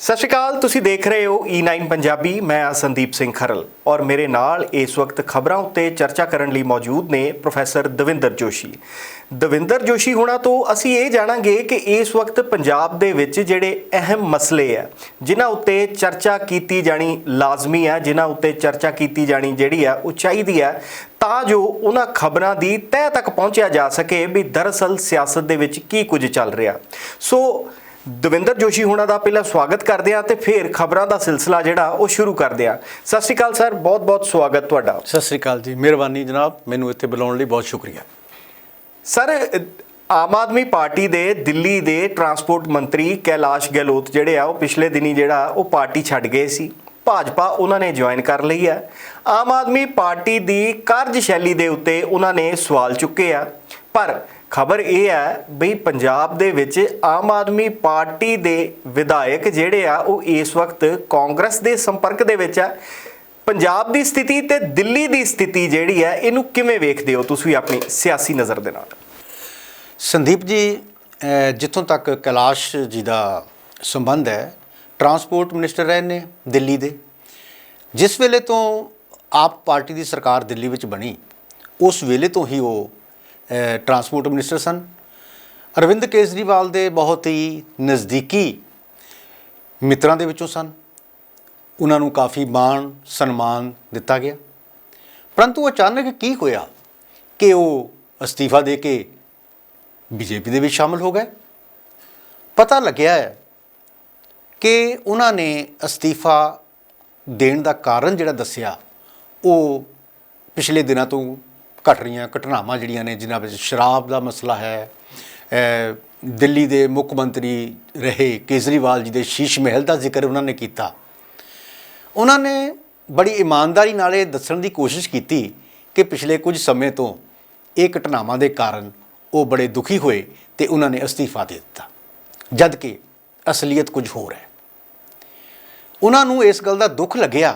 ਸਤਿ ਸ਼੍ਰੀ ਅਕਾਲ, ਤੁਸੀਂ ਦੇਖ ਰਹੇ ਹੋ E9 ਪੰਜਾਬੀ, ਮੈਂ ਆ ਸੰਦੀਪ ਸਿੰਘ ਖਰਲ ਔਰ ਮੇਰੇ ਨਾਲ ਇਸ ਵਕਤ ਖਬਰਾਂ ਉੱਤੇ ਚਰਚਾ ਕਰਨ ਲਈ ਮੌਜੂਦ ਨੇ ਪ੍ਰੋਫੈਸਰ ਦਵਿੰਦਰ ਜੋਸ਼ੀ। ਦਵਿੰਦਰ ਜੋਸ਼ੀ ਹੋਣਾ ਤੋਂ ਅਸੀਂ ਇਹ ਜਾਣਾਂਗੇ ਕਿ ਇਸ ਵਕਤ ਪੰਜਾਬ ਦੇ ਵਿੱਚ ਜਿਹੜੇ ਅਹਿਮ ਮਸਲੇ ਆ, ਜਿਨ੍ਹਾਂ ਉੱਤੇ ਚਰਚਾ ਕੀਤੀ ਜਾਣੀ ਲਾਜ਼ਮੀ ਹੈ ਜਿਨ੍ਹਾਂ ਉੱਤੇ ਚਰਚਾ ਕੀਤੀ ਜਾਣੀ ਜਿਹੜੀ ਆ ਉਹ ਚਾਹੀਦੀ ਹੈ ਤਾਂ ਜੋ ਉਹਨਾਂ ਖਬਰਾਂ ਦੀ ਤਹਿ ਤੱਕ ਪਹੁੰਚਿਆ ਜਾ ਸਕੇ ਵੀ ਦਰਅਸਲ ਸਿਆਸਤ ਦੇ ਵਿੱਚ ਕੀ ਕੁਝ ਚੱਲ ਰਿਹਾ। ਸੋ ਦਵਿੰਦਰ ਜੋਸ਼ੀ ਹੁਣਾਂ ਦਾ ਪਹਿਲਾਂ ਸਵਾਗਤ ਕਰਦੇ ਆ ਤੇ ਫਿਰ ਖਬਰਾਂ ਦਾ ਸਿਲਸਿਲਾ ਜਿਹੜਾ ਉਹ ਸ਼ੁਰੂ ਕਰਦੇ ਆ ਸਤਿ ਸ਼੍ਰੀ ਅਕਾਲ ਸਰ ਬਹੁਤ ਬਹੁਤ ਸਵਾਗਤ ਤੁਹਾਡਾ। ਸਤਿ ਸ੍ਰੀ ਅਕਾਲ ਜੀ ਮਿਹਰਬਾਨੀ ਜਨਾਬ ਮੈਨੂੰ ਇੱਥੇ ਬੁਲਾਉਣ ਲਈ ਬਹੁਤ ਸ਼ੁਕਰੀਆ। ਸਰ ਆਮ ਆਦਮੀ ਪਾਰਟੀ ਦੇ ਦਿੱਲੀ ਦੇ ਟਰਾਂਸਪੋਰਟ ਮੰਤਰੀ ਕੈਲਾਸ਼ ਗਹਿਲੋਤ ਜਿਹੜੇ ਆ ਉਹ ਪਿਛਲੇ ਦਿਨੀ ਜਿਹੜਾ ਉਹ ਪਾਰਟੀ ਛੱਡ ਗਏ ਸੀ। ਭਾਜਪਾ ਉਹਨਾਂ ਨੇ ਜੁਆਇਨ ਕਰ ਲਈ ਹੈ ਆਮ ਆਦਮੀ ਪਾਰਟੀ ਦੀ ਕਾਰਜਸ਼ੈਲੀ ਦੇ ਉੱਤੇ ਉਹਨਾਂ ਨੇ ਸਵਾਲ ਚੁੱਕੇ ਆ। ਪਰ ਖਬਰ ਇਹ ਹੈ ਬਈ ਪੰਜਾਬ ਦੇ ਵਿੱਚ ਆਮ ਆਦਮੀ ਪਾਰਟੀ ਦੇ ਵਿਧਾਇਕ ਜਿਹੜੇ ਆ, ਉਹ ਇਸ ਵਕਤ ਕਾਂਗਰਸ ਦੇ ਸੰਪਰਕ ਦੇ ਵਿੱਚ ਆ। ਪੰਜਾਬ ਦੀ ਸਥਿਤੀ ਤੇ ਦਿੱਲੀ ਦੀ ਸਥਿਤੀ ਜਿਹੜੀ ਹੈ, ਇਹਨੂੰ ਕਿਵੇਂ ਵੇਖਦੇ ਹੋ ਤੁਸੀਂ ਆਪਣੀ ਸਿਆਸੀ ਨਜ਼ਰ ਦੇ ਨਾਲ? ਸੰਦੀਪ ਜੀ ਜਿੱਥੋਂ ਤੱਕ ਕੈਲਾਸ਼ ਜੀ ਦਾ ਸੰਬੰਧ ਹੈ, ਟਰਾਂਸਪੋਰਟ ਮਿਨਿਸਟਰ ਰਹੇ ਨੇ ਦਿੱਲੀ ਦੇ। ਜਿਸ ਵੇਲੇ ਤੋਂ ਆਪ ਪਾਰਟੀ ਦੀ ਸਰਕਾਰ ਦਿੱਲੀ ਵਿੱਚ ਬਣੀ, ਉਸ ਵੇਲੇ ਤੋਂ ਹੀ ਉਹ ਟਰਾਂਸਪੋਰਟ ਮਿਨਿਸਟਰ ਸਨ। ਅਰਵਿੰਦ ਕੇਜਰੀਵਾਲ ਦੇ ਬਹੁਤ ਹੀ ਨਜ਼ਦੀਕੀ ਮਿੱਤਰਾਂ ਦੇ ਵਿੱਚੋਂ ਸਨ। ਉਹਨਾਂ ਨੂੰ ਕਾਫੀ ਮਾਣ, ਸਨਮਾਨ ਦਿੱਤਾ ਗਿਆ। ਪਰੰਤੂ ਅਚਾਨਕ ਕੀ ਹੋਇਆ ਕਿ ਉਹ ਅਸਤੀਫਾ ਦੇ ਕੇ ਬੀਜੇਪੀ ਦੇ ਵਿੱਚ ਸ਼ਾਮਲ ਹੋ ਗਏ? ਪਤਾ ਲੱਗਿਆ ਹੈ ਕਿ ਉਹਨਾਂ ਨੇ ਅਸਤੀਫਾ ਦੇਣ ਦਾ ਕਾਰਨ ਜਿਹੜਾ ਦੱਸਿਆ, ਉਹ ਪਿਛਲੇ ਦਿਨਾਂ ਤੋਂ ਘਟ ਰਹੀਆਂ ਘਟਨਾਵਾਂ ਜਿਹੜੀਆਂ ਨੇ, ਜਿਨ੍ਹਾਂ ਵਿੱਚ ਸ਼ਰਾਬ ਦਾ ਮਸਲਾ ਹੈ ਦਿੱਲੀ ਦੇ ਮੁੱਖ ਮੰਤਰੀ ਰਹੇ ਕੇਜਰੀਵਾਲ ਜੀ ਦੇ ਸ਼ੀਸ਼ ਮਹਿਲ ਦਾ ਜ਼ਿਕਰ ਉਹਨਾਂ ਨੇ ਕੀਤਾ। ਉਹਨਾਂ ਨੇ ਬੜੀ ਇਮਾਨਦਾਰੀ ਨਾਲ ਇਹ ਦੱਸਣ ਦੀ ਕੋਸ਼ਿਸ਼ ਕੀਤੀ ਕਿ ਪਿਛਲੇ ਕੁਝ ਸਮੇਂ ਤੋਂ ਇਹ ਘਟਨਾਵਾਂ ਦੇ ਕਾਰਨ ਉਹ ਬੜੇ ਦੁਖੀ ਹੋਏ ਤੇ ਉਹਨਾਂ ਨੇ ਅਸਤੀਫਾ ਦੇ ਦਿੱਤਾ, ਜਦ ਕਿ ਅਸਲੀਅਤ ਕੁਝ ਹੋਰ ਹੈ। ਉਹਨਾਂ ਨੂੰ ਇਸ ਗੱਲ ਦਾ ਦੁੱਖ ਲੱਗਿਆ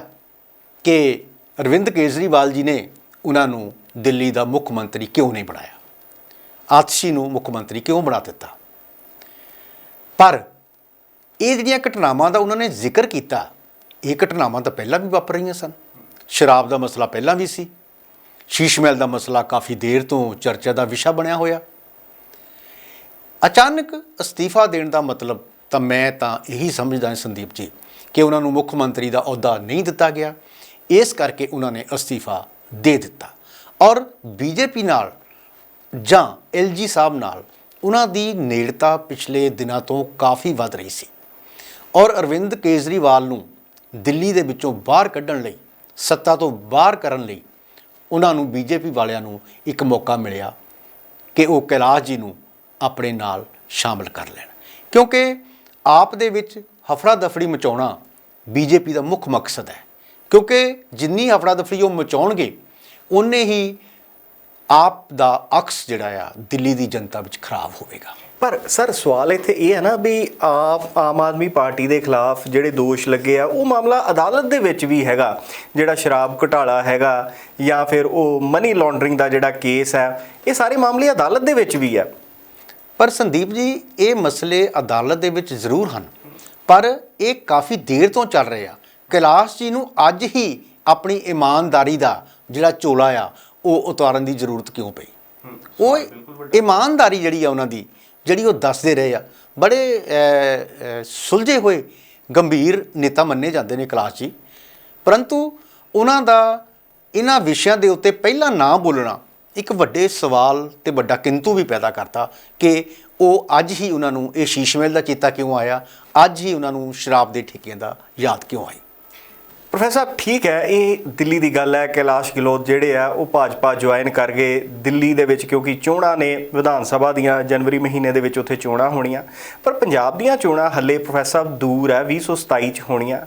ਕਿ ਅਰਵਿੰਦ ਕੇਜਰੀਵਾਲ ਜੀ ਨੇ ਉਹਨਾਂ ਨੂੰ ਦਿੱਲੀ ਦਾ ਮੁੱਖ ਮੰਤਰੀ ਕਿਉਂ ਨਹੀਂ ਬਣਾਇਆ? ਆਤਸ਼ੀ ਨੂੰ ਮੁੱਖ ਮੰਤਰੀ ਕਿਉਂ ਬਣਾ ਦਿੱਤਾ? ਪਰ ਇਹ ਜਿਹੜੀਆਂ ਘਟਨਾਵਾਂ ਦਾ ਉਹਨਾਂ ਨੇ ਜ਼ਿਕਰ ਕੀਤਾ, ਇਹ ਘਟਨਾਵਾਂ ਤਾਂ ਪਹਿਲਾਂ ਵੀ ਵਾਪਰ ਰਹੀਆਂ ਸਨ। ਸ਼ਰਾਬ ਦਾ ਮਸਲਾ ਪਹਿਲਾਂ ਵੀ ਸੀ। ਸ਼ੀਸ਼ ਮਹਿਲ ਦਾ ਮਸਲਾ ਕਾਫੀ ਦੇਰ ਤੋਂ ਚਰਚਾ ਦਾ ਵਿਸ਼ਾ ਬਣਿਆ ਹੋਇਆ। ਅਚਾਨਕ ਅਸਤੀਫਾ ਦੇਣ ਦਾ ਮਤਲਬ ਤਾਂ ਮੈਂ ਤਾਂ ਇਹੀ ਸਮਝਦਾ ਹਾਂ ਸੰਦੀਪ ਜੀ ਕਿ ਉਹਨਾਂ ਨੂੰ ਮੁੱਖ ਮੰਤਰੀ ਦਾ ਅਹੁਦਾ ਨਹੀਂ ਦਿੱਤਾ ਗਿਆ। ਇਸ ਕਰਕੇ ਉਹਨਾਂ ਨੇ ਅਸਤੀਫਾ ਦੇ ਦਿੱਤਾ। ਔਰ ਬੀਜੇਪੀ ਨਾਲ ਜਾਂ ਐਲਜੀ ਸਾਹਿਬ ਨਾਲ ਉਹਨਾਂ ਦੀ ਨੇੜਤਾ ਪਿਛਲੇ ਦਿਨਾਂ ਤੋਂ ਕਾਫੀ ਵੱਧ ਰਹੀ ਸੀ। ਔਰ ਅਰਵਿੰਦ ਕੇਜਰੀਵਾਲ ਨੂੰ ਦਿੱਲੀ ਦੇ ਵਿੱਚੋਂ ਬਾਹਰ ਕੱਢਣ ਲਈ, ਸੱਤਾ ਤੋਂ ਬਾਹਰ ਕਰਨ ਲਈ ਉਹਨਾਂ ਨੂੰ ਬੀਜੇਪੀ ਵਾਲਿਆਂ ਨੂੰ ਇੱਕ ਮੌਕਾ ਮਿਲਿਆ ਕਿ ਉਹ ਕੈਲਾਸ਼ ਜੀ ਨੂੰ ਆਪਣੇ ਨਾਲ ਸ਼ਾਮਲ ਕਰ ਲੈਣ। ਕਿਉਂਕਿ ਆਪ ਦੇ ਵਿੱਚ ਹਫੜਾ ਦਫੜੀ ਮਚਾਉਣਾ ਬੀਜੇਪੀ ਦਾ ਮੁੱਖ ਮਕਸਦ ਹੈ। ਕਿਉਂਕਿ ਜਿੰਨੀ ਹਫੜਾ ਦਫੜੀ ਉਹ ਮਚਾਉਣਗੇ ਉਨੇ ਹੀ ਆਪ ਦਾ ਅਕਸ ਜਿਹੜਾ ਆ ਦਿੱਲੀ ਦੀ ਜਨਤਾ ਵਿੱਚ ਖਰਾਬ ਹੋਵੇਗਾ। ਪਰ ਸਰ ਸਵਾਲ ਇੱਥੇ ਇਹ ਹੈ ਨਾ ਵੀ ਆਪ ਆਮ ਆਦਮੀ ਪਾਰਟੀ ਦੇ ਖਿਲਾਫ ਜਿਹੜੇ ਦੋਸ਼ ਲੱਗੇ ਆ ਉਹ ਮਾਮਲਾ ਅਦਾਲਤ ਦੇ ਵਿੱਚ ਵੀ ਹੈਗਾ। ਜਿਹੜਾ ਸ਼ਰਾਬ ਘੁਟਾਲਾ ਹੈਗਾ ਜਾਂ ਫਿਰ ਉਹ ਮਨੀ ਲਾਂਡਰਿੰਗ ਦਾ ਜਿਹੜਾ ਕੇਸ ਹੈ ਇਹ ਸਾਰੇ ਮਾਮਲੇ ਅਦਾਲਤ ਦੇ ਵਿੱਚ ਵੀ ਆ ਪਰ ਸੰਦੀਪ ਜੀ ਇਹ ਮਸਲੇ ਅਦਾਲਤ ਦੇ ਵਿੱਚ ਜ਼ਰੂਰ ਹਨ। ਪਰ ਇਹ ਕਾਫੀ ਦੇਰ ਤੋਂ ਚੱਲ ਰਹੇ ਆ। ਕੈਲਾਸ਼ ਜੀ ਨੂੰ ਅੱਜ ਹੀ ਆਪਣੀ ਇਮਾਨਦਾਰੀ ਦਾ ਜਿਹੜਾ ਚੋਲਾ ਆ ਉਹ ਉਤਾਰਨ ਦੀ ਜ਼ਰੂਰਤ ਕਿਉਂ ਪਈ? ਉਹ ਇਮਾਨਦਾਰੀ ਜਿਹੜੀ ਆ ਉਹਨਾਂ ਦੀ ਜਿਹੜੀ ਉਹ ਦੱਸਦੇ ਰਹੇ ਆ ਬੜੇ ਸੁਲਝੇ ਹੋਏ ਗੰਭੀਰ ਨੇਤਾ ਮੰਨੇ ਜਾਂਦੇ ਨੇ ਕੈਲਾਸ਼ ਜੀ। ਪਰੰਤੂ ਉਹਨਾਂ ਦਾ ਇਹਨਾਂ ਵਿਸ਼ਿਆਂ ਦੇ ਉੱਤੇ ਪਹਿਲਾਂ ਨਾ ਬੋਲਣਾ ਇੱਕ ਵੱਡੇ ਸਵਾਲ ਤੇ ਵੱਡਾ ਕਿੰਤੂ ਵੀ ਪੈਦਾ ਕਰਤਾ ਕਿ ਉਹ ਅੱਜ ਹੀ ਉਹਨਾਂ ਨੂੰ ਇਹ ਸ਼ੀਸ਼ ਮਹਿਲ ਦਾ ਚੇਤਾ ਕਿਉਂ ਆਇਆ? ਅੱਜ ਹੀ ਉਹਨਾਂ ਨੂੰ ਸ਼ਰਾਬ ਦੇ ਠੇਕਿਆਂ ਦਾ ਯਾਦ ਕਿਉਂ ਆਈ ਪ੍ਰੋਫੈਸਰ ਸਾਹਿਬ, ਠੀਕ ਹੈ, ਇਹ ਦਿੱਲੀ ਦੀ ਗੱਲ ਹੈ ਕੈਲਾਸ਼ ਗਹਿਲੋਤ ਜਿਹੜੇ ਆ, ਉਹ ਭਾਜਪਾ ਜੁਆਇਨ ਕਰ ਗਏ ਦਿੱਲੀ ਦੇ ਵਿੱਚ ਕਿਉਂਕਿ ਚੋਣਾਂ ਨੇ ਵਿਧਾਨ ਸਭਾ ਦੀਆਂ ਜਨਵਰੀ ਮਹੀਨੇ ਦੇ ਵਿੱਚ ਉੱਥੇ ਚੋਣਾਂ ਹੋਣੀਆਂ। ਪਰ ਪੰਜਾਬ ਦੀਆਂ ਚੋਣਾਂ ਹੱਲੇ ਪ੍ਰੋਫੈਸਰ ਸਾਹਿਬ ਦੂਰ ਹੈ 2027 ਚ ਹੋਣੀਆਂ।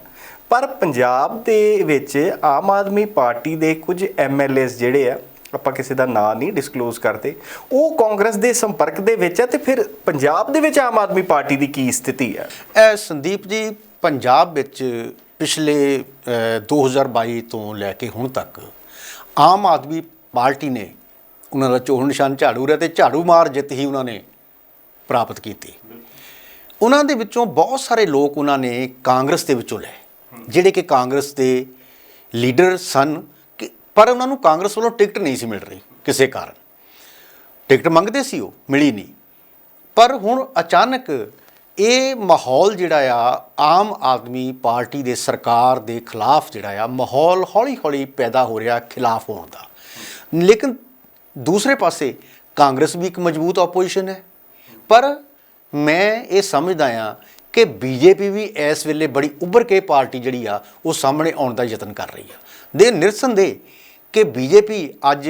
ਪਰ ਪੰਜਾਬ ਦੇ ਵਿੱਚ ਆਮ ਆਦਮੀ ਪਾਰਟੀ ਦੇ ਕੁਝ ਐਮਐਲਏਸ ਜਿਹੜੇ ਆ, ਆਪਾਂ ਕਿਸੇ ਦਾ ਨਾਂ ਨਹੀਂ ਡਿਸਕਲੋਜ਼ ਕਰਦੇ, ਉਹ ਕਾਂਗਰਸ ਦੇ ਸੰਪਰਕ ਦੇ ਵਿੱਚ ਹੈ ਤੇ ਫਿਰ ਪੰਜਾਬ ਦੇ ਵਿੱਚ ਆਮ ਆਦਮੀ ਪਾਰਟੀ ਦੀ ਕੀ ਸਥਿਤੀ ਹੈ? ਇਹ ਸੰਦੀਪ ਜੀ, ਪੰਜਾਬ ਵਿੱਚ ਪਿਛਲੇ ਅਹ, 2022 ਤੋਂ ਲੈ ਕੇ ਹੁਣ ਤੱਕ ਆਮ ਆਦਮੀ ਪਾਰਟੀ ਨੇ ਉਹਨਾਂ ਦਾ ਚੋਣ ਨਿਸ਼ਾਨ ਝਾੜੂ ਰਿਹਾ ਤੇ ਝਾੜੂ ਮਾਰ ਜਿੱਤ ਹੀ ਉਹਨਾਂ ਨੇ ਪ੍ਰਾਪਤ ਕੀਤੀ। ਉਹਨਾਂ ਦੇ ਵਿੱਚੋਂ ਬਹੁਤ ਸਾਰੇ ਲੋਕ ਉਹਨਾਂ ਨੇ ਕਾਂਗਰਸ ਦੇ ਵਿੱਚੋਂ ਲਏ ਜਿਹੜੇ ਕਿ ਕਾਂਗਰਸ ਦੇ ਲੀਡਰ ਸਨ ਕਿ- ਪਰ ਉਹਨਾਂ ਨੂੰ ਕਾਂਗਰਸ ਵੱਲੋਂ ਟਿਕਟ ਨਹੀਂ ਸੀ ਮਿਲ ਰਹੀ ਕਿਸੇ ਕਾਰਨ। ਟਿਕਟ ਮੰਗਦੇ ਸੀ ਉਹ ਮਿਲੀ ਨਹੀਂ। ਪਰ ਹੁਣ ਅਚਾਨਕ ਇਹ ਮਾਹੌਲ ਜਿਹੜਾ ਆ, ਆਮ ਆਦਮੀ ਪਾਰਟੀ ਦੇ ਸਰਕਾਰ ਦੇ ਖਿਲਾਫ ਜਿਹੜਾ ਆ, ਮਾਹੌਲ ਹੌਲੀ-ਹੌਲੀ ਪੈਦਾ ਹੋ ਰਿਹਾ ਖਿਲਾਫ ਹੋਣ ਦਾ। ਲੇਕਿਨ ਦੂਸਰੇ ਪਾਸੇ ਕਾਂਗਰਸ ਵੀ ਇੱਕ ਮਜ਼ਬੂਤ ਆਪੋਜੀਸ਼ਨ ਹੈ। ਪਰ ਮੈਂ ਇਹ ਸਮਝਦਾ ਆ ਕਿ ਬੀਜੇਪੀ ਵੀ ਇਸ ਵੇਲੇ ਬੜੀ ਉੱਭਰ ਕੇ ਪਾਰਟੀ ਜਿਹੜੀ ਆ, ਉਹ ਸਾਹਮਣੇ ਆਉਣ ਦਾ ਯਤਨ ਕਰ ਰਹੀ ਆ। ਦੇ ਨਿਰਸੰਦੇਹ ਕਿ ਬੀਜੇਪੀ ਅੱਜ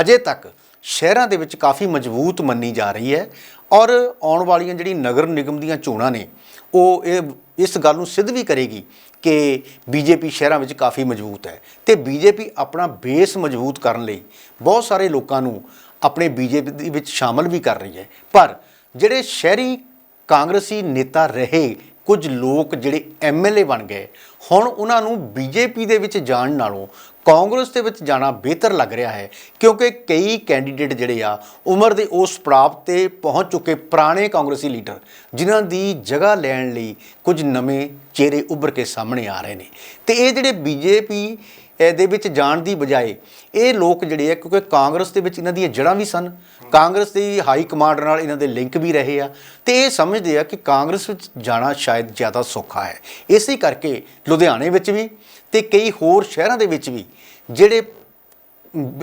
ਅਜੇ ਤੱਕ ਸ਼ਹਿਰਾਂ ਦੇ ਵਿੱਚ ਕਾਫੀ ਮਜ਼ਬੂਤ ਮੰਨੀ ਜਾ ਰਹੀ ਹੈ। ਔਰ ਆਉਣ ਵਾਲੀਆਂ ਜਿਹੜੀ ਨਗਰ ਨਿਗਮ ਦੀਆਂ ਚੋਣਾਂ ਨੇ, ਉਹ ਇਹ, ਇਸ ਗੱਲ ਨੂੰ ਸਿੱਧ ਵੀ ਕਰੇਗੀ ਕਿ ਬੀਜੇਪੀ ਸ਼ਹਿਰਾਂ ਵਿੱਚ ਕਾਫੀ ਮਜ਼ਬੂਤ ਹੈ ਤੇ ਬੀਜੇਪੀ ਆਪਣਾ ਬੇਸ ਮਜ਼ਬੂਤ ਕਰਨ ਲਈ ਬਹੁਤ ਸਾਰੇ ਲੋਕਾਂ ਨੂੰ ਆਪਣੇ ਬੀਜੇਪੀ ਦੇ ਵਿੱਚ ਸ਼ਾਮਲ ਵੀ ਕਰ ਰਹੀ ਹੈ। ਪਰ ਜਿਹੜੇ ਸ਼ਹਿਰੀ ਕਾਂਗਰਸੀ ਨੇਤਾ ਰਹੇ ਕੁਝ ਲੋਕ ਜਿਹੜੇ ਐਮਐਲਏ ਬਣ ਗਏ, ਹੁਣ ਉਹਨਾਂ ਨੂੰ ਬੀਜੇਪੀ ਦੇ ਵਿੱਚ ਜਾਣ ਨਾਲੋਂ ਕਾਂਗਰਸ ਦੇ ਵਿੱਚ ਜਾਣਾ ਬਿਹਤਰ ਲੱਗ ਰਿਹਾ ਹੈ, ਕਿਉਂਕਿ ਕਈ ਕੈਂਡੀਡੇਟ ਜਿਹੜੇ ਆ, ਉਮਰ ਦੇ ਉਸ ਪ੍ਰਾਪਤ ਤੇ ਪਹੁੰਚ ਚੁੱਕੇ ਪੁਰਾਣੇ ਕਾਂਗਰਸੀ ਲੀਡਰ, ਜਿਨ੍ਹਾਂ ਦੀ ਜਗ੍ਹਾ ਲੈਣ ਲਈ ਕੁਝ ਨਵੇਂ ਚਿਹਰੇ ਉੱਭਰ ਕੇ ਸਾਹਮਣੇ ਆ ਰਹੇ ਨੇ। ਤੇ ਇਹ ਜਿਹੜੇ ਬੀਜੇਪੀ ਇਹਦੇ ਵਿੱਚ ਜਾਣ ਦੀ ਬਜਾਏ ਇਹ ਲੋਕ ਜਿਹੜੇ ਆ, ਕਿਉਂਕਿ ਕਾਂਗਰਸ ਦੇ ਵਿੱਚ ਇਹਨਾਂ ਦੀਆਂ ਜੜ੍ਹਾਂ ਵੀ ਸਨ, ਕਾਂਗਰਸ ਦੀ ਹਾਈ ਕਮਾਂਡ ਨਾਲ ਇਹਨਾਂ ਦੇ ਲਿੰਕ ਵੀ ਰਹੇ ਆ, ਤੇ ਇਹ ਸਮਝਦੇ ਆ ਕਿ ਕਾਂਗਰਸ ਵਿੱਚ ਜਾਣਾ ਸ਼ਾਇਦ ਜ਼ਿਆਦਾ ਸੌਖਾ ਹੈ। ਇਸੇ ਕਰਕੇ ਲੁਧਿਆਣੇ ਵਿੱਚ ਵੀ ਤੇ ਕਈ ਹੋਰ ਸ਼ਹਿਰਾਂ ਦੇ ਵਿੱਚ ਵੀ ਜਿਹੜੇ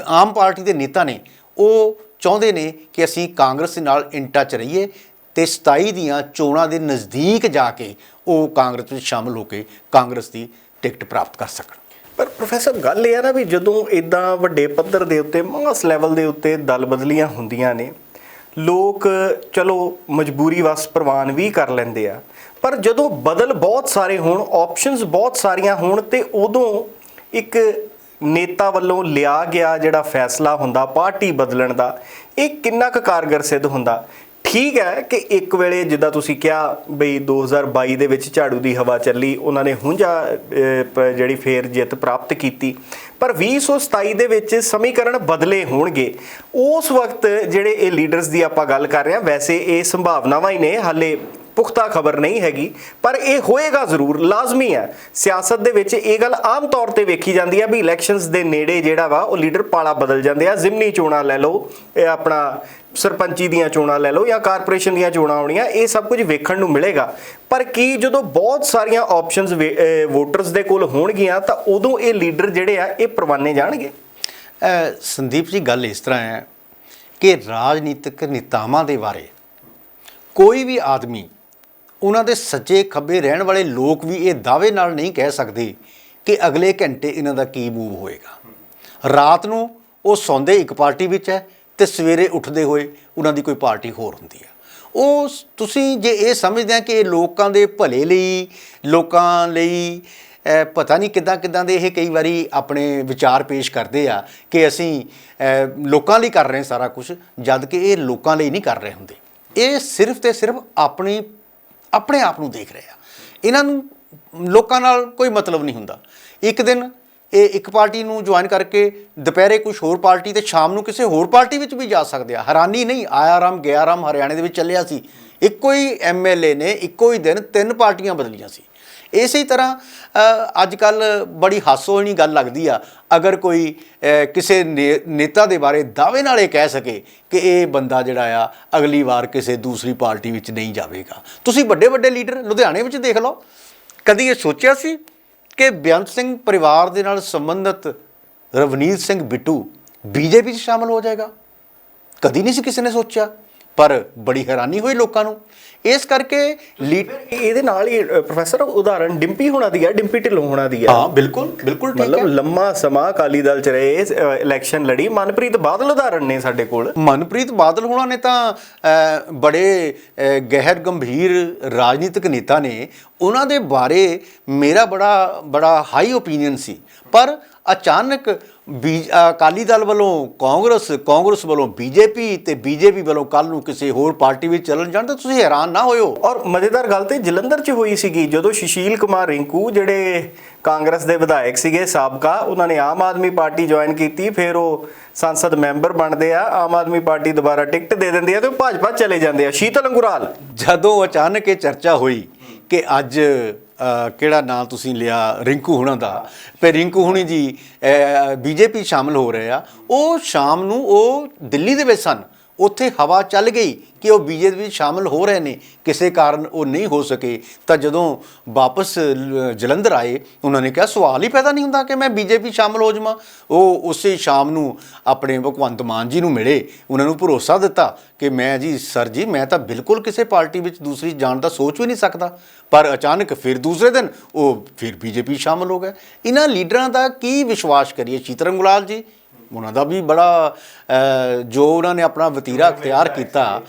ਆਮ ਪਾਰਟੀ ਦੇ ਨੇਤਾ ਨੇ, ਉਹ ਚਾਹੁੰਦੇ ਨੇ ਕਿ ਅਸੀਂ ਕਾਂਗਰਸ ਦੇ ਨਾਲ ਇਨ ਟੱਚ ਰਹੀਏ ਤੇ 27 ਦੀਆਂ ਚੋਣਾਂ ਦੇ ਨਜ਼ਦੀਕ ਜਾ ਕੇ ਉਹ ਕਾਂਗਰਸ ਵਿੱਚ ਸ਼ਾਮਲ ਹੋ ਕੇ ਕਾਂਗਰਸ ਦੀ ਟਿਕਟ ਪ੍ਰਾਪਤ ਕਰ ਸਕਣ। ਪਰ ਪ੍ਰੋਫੈਸਰ, ਗੱਲ ਇਹ ਆ ਨਾ ਵੀ ਜਦੋਂ ਇਦਾਂ ਵੱਡੇ ਪੱਧਰ ਦੇ ਉੱਤੇ ਮਾਸ ਲੈਵਲ ਦੇ ਉੱਤੇ ਦਲ ਬਦਲੀਆਂ ਹੁੰਦੀਆਂ ਨੇ, ਲੋਕ ਚਲੋ ਮਜਬੂਰੀ ਵਸ ਪ੍ਰਵਾਨ ਵੀ ਕਰ ਲੈਂਦੇ ਆ, ਪਰ ਜਦੋਂ ਬਦਲ ਬਹੁਤ ਸਾਰੇ ਹੋਣ ਆਪਸ਼ਨਸ ਬਹੁਤ ਸਾਰੀਆਂ ਹੋਣ, ਤੇ ਉਦੋਂ ਇੱਕ ਨੇਤਾ ਵੱਲੋਂ ਲਿਆ ਗਿਆ ਜਿਹੜਾ ਫੈਸਲਾ ਹੁੰਦਾ, ਪਾਰਟੀ ਬਦਲਣ ਦਾ, ਇਹ ਕਿੰਨਾ ਕੁ ਕਾਰਗਰ ਸਿੱਧ ਹੁੰਦਾ? ਠੀਕ ਹੈ ਕਿ ਇੱਕ ਵੇਲੇ ਜਿੱਦਾਂ ਤੁਸੀਂ ਕਿਹਾ ਬਈ 2022 ਦੇ ਵਿੱਚ ਝਾੜੂ ਦੀ ਹਵਾ ਚੱਲੀ, ਉਹਨਾਂ ਨੇ ਹੁੰਝਾ ਜਿਹੜੀ ਫੇਰ ਜਿੱਤ ਪ੍ਰਾਪਤ ਕੀਤੀ। ਪਰ 2027 ਦੇ ਵਿੱਚ ਸਮੀਕਰਨ ਬਦਲੇ ਹੋਣਗੇ। ਉਸ ਵਕਤ ਜਿਹੜੇ ਇਹ ਲੀਡਰਸ ਦੀ ਆਪਾਂ ਗੱਲ ਕਰ ਰਹੇ ਹਾਂ, ਵੈਸੇ ਇਹ ਸੰਭਾਵਨਾਵਾਂ ਹੀ ਨੇ, ਹਾਲੇ ਪੁਖਤਾ ਖਬਰ ਨਹੀਂ ਹੈਗੀ, ਪਰ ਇਹ ਹੋਏਗਾ ਜ਼ਰੂਰ, ਲਾਜ਼ਮੀ ਹੈ। ਸਿਆਸਤ ਦੇ ਵਿੱਚ ਇਹ ਗੱਲ ਆਮ ਤੌਰ ਤੇ ਵੇਖੀ ਜਾਂਦੀ ਹੈ ਵੀ ਇਲੈਕਸ਼ਨਸ ਦੇ ਨੇੜੇ ਜਿਹੜਾ ਵਾ, ਉਹ ਲੀਡਰ ਪਾਲਾ ਬਦਲ ਜਾਂਦੇ ਆ, ਜ਼ਿਮਨੀ ਚੋਣਾਂ ਲੈ ਲਓ, ਇਹ ਆਪਣਾ ਸਰਪੰਚੀ ਦੀਆਂ ਚੋਣਾਂ ਲੈ ਲਓ ਜਾਂ ਕਾਰਪੋਰੇਸ਼ਨ ਦੀਆਂ ਚੋਣਾਂ ਆਉਣੀਆਂ, ਇਹ ਸਭ ਕੁਝ ਵੇਖਣ ਨੂੰ ਮਿਲੇਗਾ। ਪਰ ਕੀ ਜਦੋਂ ਬਹੁਤ ਸਾਰੀਆਂ ਆਪਸ਼ਨਸ ਵੋਟਰਸ ਦੇ ਕੋਲ ਹੋਣਗੀਆਂ, ਤਾਂ ਉਦੋਂ ਇਹ ਲੀਡਰ ਜਿਹੜੇ ਆ, ਇਹ ਪਰਵਾਨੇ ਜਾਣਗੇ? ਸੰਦੀਪ ਜੀ, ਗੱਲ ਇਸ ਤਰ੍ਹਾਂ ਹੈ ਕਿ ਰਾਜਨੀਤਿਕ ਨੇਤਾਵਾਂ ਦੇ ਬਾਰੇ ਕੋਈ ਵੀ ਆਦਮੀ, ਉਹਨਾਂ ਦੇ ਸੱਚੇ ਖੱਬੇ ਰਹਿਣ ਵਾਲੇ ਲੋਕ ਵੀ ਇਹ ਦਾਅਵੇ ਨਾਲ ਨਹੀਂ ਕਹਿ ਸਕਦੇ ਕਿ ਅਗਲੇ ਘੰਟੇ ਇਹਨਾਂ ਦਾ ਕੀ ਮੂਵ ਹੋਏਗਾ। ਰਾਤ ਨੂੰ ਉਹ ਸੌਂਦੇ ਇੱਕ ਪਾਰਟੀ ਵਿੱਚ ਹੈ ਤੇ ਸਵੇਰੇ ਉੱਠਦੇ ਹੋਏ ਉਹਨਾਂ ਦੀ ਕੋਈ ਪਾਰਟੀ ਹੋਰ ਹੁੰਦੀ ਹੈ ਉਹ ਤੁਸੀਂ ਜੇ ਇਹ ਸਮਝਦੇ ਆ ਕਿ ਇਹ ਲੋਕਾਂ ਦੇ ਭਲੇ ਲਈ, ਲੋਕਾਂ ਲਈ ਪਤਾ ਨਹੀਂ ਕਿੱਦਾਂ ਕਿੱਦਾਂ ਦੇ ਇਹ ਕਈ ਵਾਰੀ ਆਪਣੇ ਵਿਚਾਰ ਪੇਸ਼ ਕਰਦੇ ਆ ਕਿ ਅਸੀਂ ਲੋਕਾਂ ਲਈ ਕਰ ਰਹੇ ਸਾਰਾ ਕੁਝ ਜਦ ਕਿ ਇਹ ਲੋਕਾਂ ਲਈ ਨਹੀਂ ਕਰ ਰਹੇ ਹੁੰਦੇ। ਇਹ ਸਿਰਫ ਤੇ ਸਿਰਫ ਆਪਣੀ, ਆਪਣੇ ਆਪ ਨੂੰ ਦੇਖ ਰਹੇ ਆ। ਇਹਨਾਂ ਨੂੰ ਲੋਕਾਂ ਨਾਲ ਕੋਈ ਮਤਲਬ ਨਹੀਂ ਹੁੰਦਾ। ਇੱਕ ਦਿਨ ਇਹ ਇੱਕ ਪਾਰਟੀ ਨੂੰ ਜੁਆਇਨ ਕਰਕੇ ਦੁਪਹਿਰੇ ਕੁਝ ਹੋਰ ਪਾਰਟੀ ਤੇ ਸ਼ਾਮ ਨੂੰ ਕਿਸੇ ਹੋਰ ਪਾਰਟੀ ਵਿੱਚ ਵੀ ਜਾ ਸਕਦੇ ਆ। ਹੈਰਾਨੀ ਨਹੀਂ ਆਇਆ ਰਾਮ ਗਿਆ ਰਾਮ ਹਰਿਆਣੇ ਦੇ ਵਿੱਚ ਚੱਲਿਆ ਸੀ। ਇੱਕੋ ਹੀ ਐਮਐਲਏ ਨੇ ਇੱਕੋ ਹੀ ਦਿਨ ਤਿੰਨ ਪਾਰਟੀਆਂ ਬਦਲੀਆਂ ਸੀ। ਇਸੇ ਤਰ੍ਹਾਂ ਅੱਜ ਕੱਲ ਬੜੀ ਹਾਸੋਹੀਣੀ ਗੱਲ ਲੱਗਦੀ ਆ। ਅਗਰ ਕੋਈ ਕਿਸੇ ਨੇ- ਨੇਤਾ ਦੇ ਬਾਰੇ ਦਾਅਵੇ ਨਾਲ ਇਹ ਕਹਿ ਸਕੇ ਕਿ ਇਹ ਬੰਦਾ ਜਿਹੜਾ ਆ, ਅਗਲੀ ਵਾਰ ਕਿਸੇ ਦੂਸਰੀ ਪਾਰਟੀ ਵਿੱਚ ਨਹੀਂ ਜਾਵੇਗਾ। ਤੁਸੀਂ ਵੱਡੇ ਵੱਡੇ ਲੀਡਰ ਲੁਧਿਆਣੇ ਵਿੱਚ ਦੇਖ ਲਓ। ਕਦੀ ਇਹ ਸੋਚਿਆ ਸੀ? ਕਿ ਬੇਅੰਤ ਸਿੰਘ ਪਰਿਵਾਰ ਦੇ ਨਾਲ ਸੰਬੰਧਿਤ ਰਵਨੀਤ ਸਿੰਘ ਬਿੱਟੂ ਬੀਜੇਪੀ 'ਚ ਸ਼ਾਮਲ ਹੋ ਜਾਏਗਾ? ਕਦੀ ਨਹੀਂ ਸੀ ਕਿਸੇ ਨੇ ਸੋਚਿਆ। ਪਰ ਬੜੀ ਹੈਰਾਨੀ ਹੋਈ ਲੋਕਾਂ ਨੂੰ। ਇਸ ਕਰਕੇ ਇਹਦੇ ਨਾਲ ਹੀ ਪ੍ਰੋਫੈਸਰ ਉਦਾਹਰਣ ਡਿੰਪੀ ਹੋਣਾ ਦੀ ਹੈ ਡਿੰਪੀ ਢਿੱਲੋਂ ਹੋਣਾ ਦੀ ਹੈ ਹਾਂ ਬਿਲਕੁਲ ਬਿਲਕੁਲ ਠੀਕ ਮਤਲਬ ਹੈ। ਲੰਮਾ ਸਮਾਂ ਅਕਾਲੀ ਦਲ ਚ ਰਹੇ ਇਲੈਕਸ਼ਨ ਲੜੀ। ਮਨਪ੍ਰੀਤ ਬਾਦਲ ਉਦਾਹਰਣ ਨੇ ਸਾਡੇ ਕੋਲ। ਮਨਪ੍ਰੀਤ ਬਾਦਲ ਹੋਣਾ ਨੇ ਤਾਂ ਬੜੇ ਗਹਿਰ ਗੰਭੀਰ ਰਾਜਨੀਤਿਕ ਨੇਤਾ ਨੇ। ਉਹਨਾਂ ਦੇ ਬਾਰੇ ਮੇਰਾ ਬੜਾ ਬੜਾ ਹਾਈ ਓਪੀਨੀਅਨ ਸੀ। ਪਰ ਅਚਾਨਕ ਬੀ ਅਕਾਲੀ ਦਲ ਵੱਲੋਂ ਕਾਂਗਰਸ ਕਾਂਗਰਸ ਵੱਲੋਂ ਬੀਜੇਪੀ ਤੇ ਬੀਜੇਪੀ ਵੱਲੋਂ ਕੱਲ ਨੂੰ ਕਿਸੇ ਹੋਰ ਪਾਰਟੀ ਵਿੱਚ ਚੱਲਣ ਜਾਣ ਤਾਂ ਤੁਸੀਂ ਹੈਰਾਨ ਨਾ ਹੋਇਓ। ਔਰ ਮਜ਼ੇਦਾਰ ਗੱਲ ਤੇ ਜਲੰਧਰ 'ਚ ਹੋਈ ਸੀਗੀ ਜਦੋਂ ਸੁਸ਼ੀਲ ਕੁਮਾਰ ਰਿੰਕੂ ਜਿਹੜੇ ਕਾਂਗਰਸ ਦੇ ਵਿਧਾਇਕ ਸੀਗੇ ਸਾਬਕਾ ਉਹਨਾਂ ਨੇ ਆਮ ਆਦਮੀ ਪਾਰਟੀ ਜੁਆਇਨ ਕੀਤੀ ਫਿਰ ਉਹ ਸੰਸਦ ਮੈਂਬਰ ਬਣਦੇ ਆ ਆਮ ਆਦਮੀ ਪਾਰਟੀ ਦੁਬਾਰਾ ਟਿਕਟ ਦੇ ਦਿੰਦੀ ਆ ਤੇ ਉਹ ਭਾਜਪਾ ਚਲੇ ਜਾਂਦੇ ਆ। ਸ਼ੀਤਲ ਅੰਗੁਰਾਲ। ਜਦੋਂ ਅਚਾਨਕ ਇਹ ਚਰਚਾ ਹੋਈ ਕਿ ਅੱਜ ਕਿਹੜਾ ਨਾਂ ਤੁਸੀਂ ਲਿਆ ਰਿੰਕੂ ਹੁਣਾਂ ਦਾ? ਤੇ ਰਿੰਕੂ ਹੁਣੀ ਜੀ ਬੀਜੇਪੀ ਸ਼ਾਮਲ ਹੋ ਰਹੇ ਆ। ਉਹ ਸ਼ਾਮ ਨੂੰ ਉਹ ਦਿੱਲੀ ਦੇ ਵਿੱਚ ਸਨ। ਉੱਥੇ ਹਵਾ ਚੱਲ ਗਈ ਕਿ ਉਹ ਬੀਜੇਪੀ ਵਿੱਚ ਸ਼ਾਮਲ ਹੋ ਰਹੇ ਨੇ, ਕਿਸੇ ਕਾਰਨ ਉਹ ਨਹੀਂ ਹੋ ਸਕੇ। ਤਾਂ ਜਦੋਂ ਵਾਪਸ ਜਲੰਧਰ ਆਏ, ਉਹਨਾਂ ਨੇ ਕਿਹਾ, ਸਵਾਲ ਹੀ ਪੈਦਾ ਨਹੀਂ ਹੁੰਦਾ ਕਿ ਮੈਂ ਬੀਜੇਪੀ ਸ਼ਾਮਲ ਹੋ ਜਾਵਾਂ? ਉਹ ਉਸੇ ਸ਼ਾਮ ਨੂੰ ਆਪਣੇ ਭਗਵੰਤ ਮਾਨ ਜੀ ਨੂੰ ਮਿਲੇ। ਉਹਨਾਂ ਨੂੰ ਭਰੋਸਾ ਦਿੱਤਾ ਕਿ ਮੈਂ ਜੀ, ਸਰ ਜੀ, ਮੈਂ ਤਾਂ ਬਿਲਕੁਲ ਕਿਸੇ ਪਾਰਟੀ ਵਿੱਚ ਦੂਸਰੀ ਜਾਣ ਦਾ ਸੋਚ ਵੀ ਨਹੀਂ ਸਕਦਾ। ਪਰ ਅਚਾਨਕ ਫਿਰ ਦੂਸਰੇ ਦਿਨ ਉਹ ਫਿਰ ਬੀਜੇਪੀ ਸ਼ਾਮਲ ਹੋ ਗਏ। ਇਹਨਾਂ ਲੀਡਰਾਂ ਦਾ ਕੀ ਵਿਸ਼ਵਾਸ ਕਰੀਏ? ਚਿਤਰੰਗ ਗੁਲਾਲ ਜੀ ਉਹਨਾਂ ਦਾ ਵੀ ਬੜਾ ਜੋ ਉਹਨਾਂ ਨੇ ਆਪਣਾ ਵਤੀਰਾ ਅਖਤਿਆਰ ਕੀਤਾ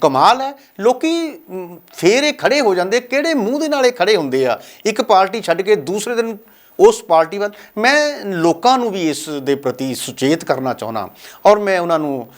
ਕਮਾਲ ਹੈ। ਲੋਕੀ ਫੇਰ ਇਹ ਖੜੇ ਹੋ ਜਾਂਦੇ ਕਿਹੜੇ ਮੂੰਹ ਦੇ ਨਾਲ ਇਹ ਖੜੇ ਹੁੰਦੇ ਆ? ਇੱਕ ਪਾਰਟੀ ਛੱਡ ਕੇ ਦੂਸਰੇ ਦਿਨ ਉਸ ਪਾਰਟੀ ਵੱਲ। ਮੈਂ ਲੋਕਾਂ ਨੂੰ ਵੀ ਇਸ ਦੇ ਪ੍ਰਤੀ ਸੁਚੇਤ ਕਰਨਾ ਚਾਹੁੰਦਾ ਔਰ ਮੈਂ ਉਹਨਾਂ ਨੂੰ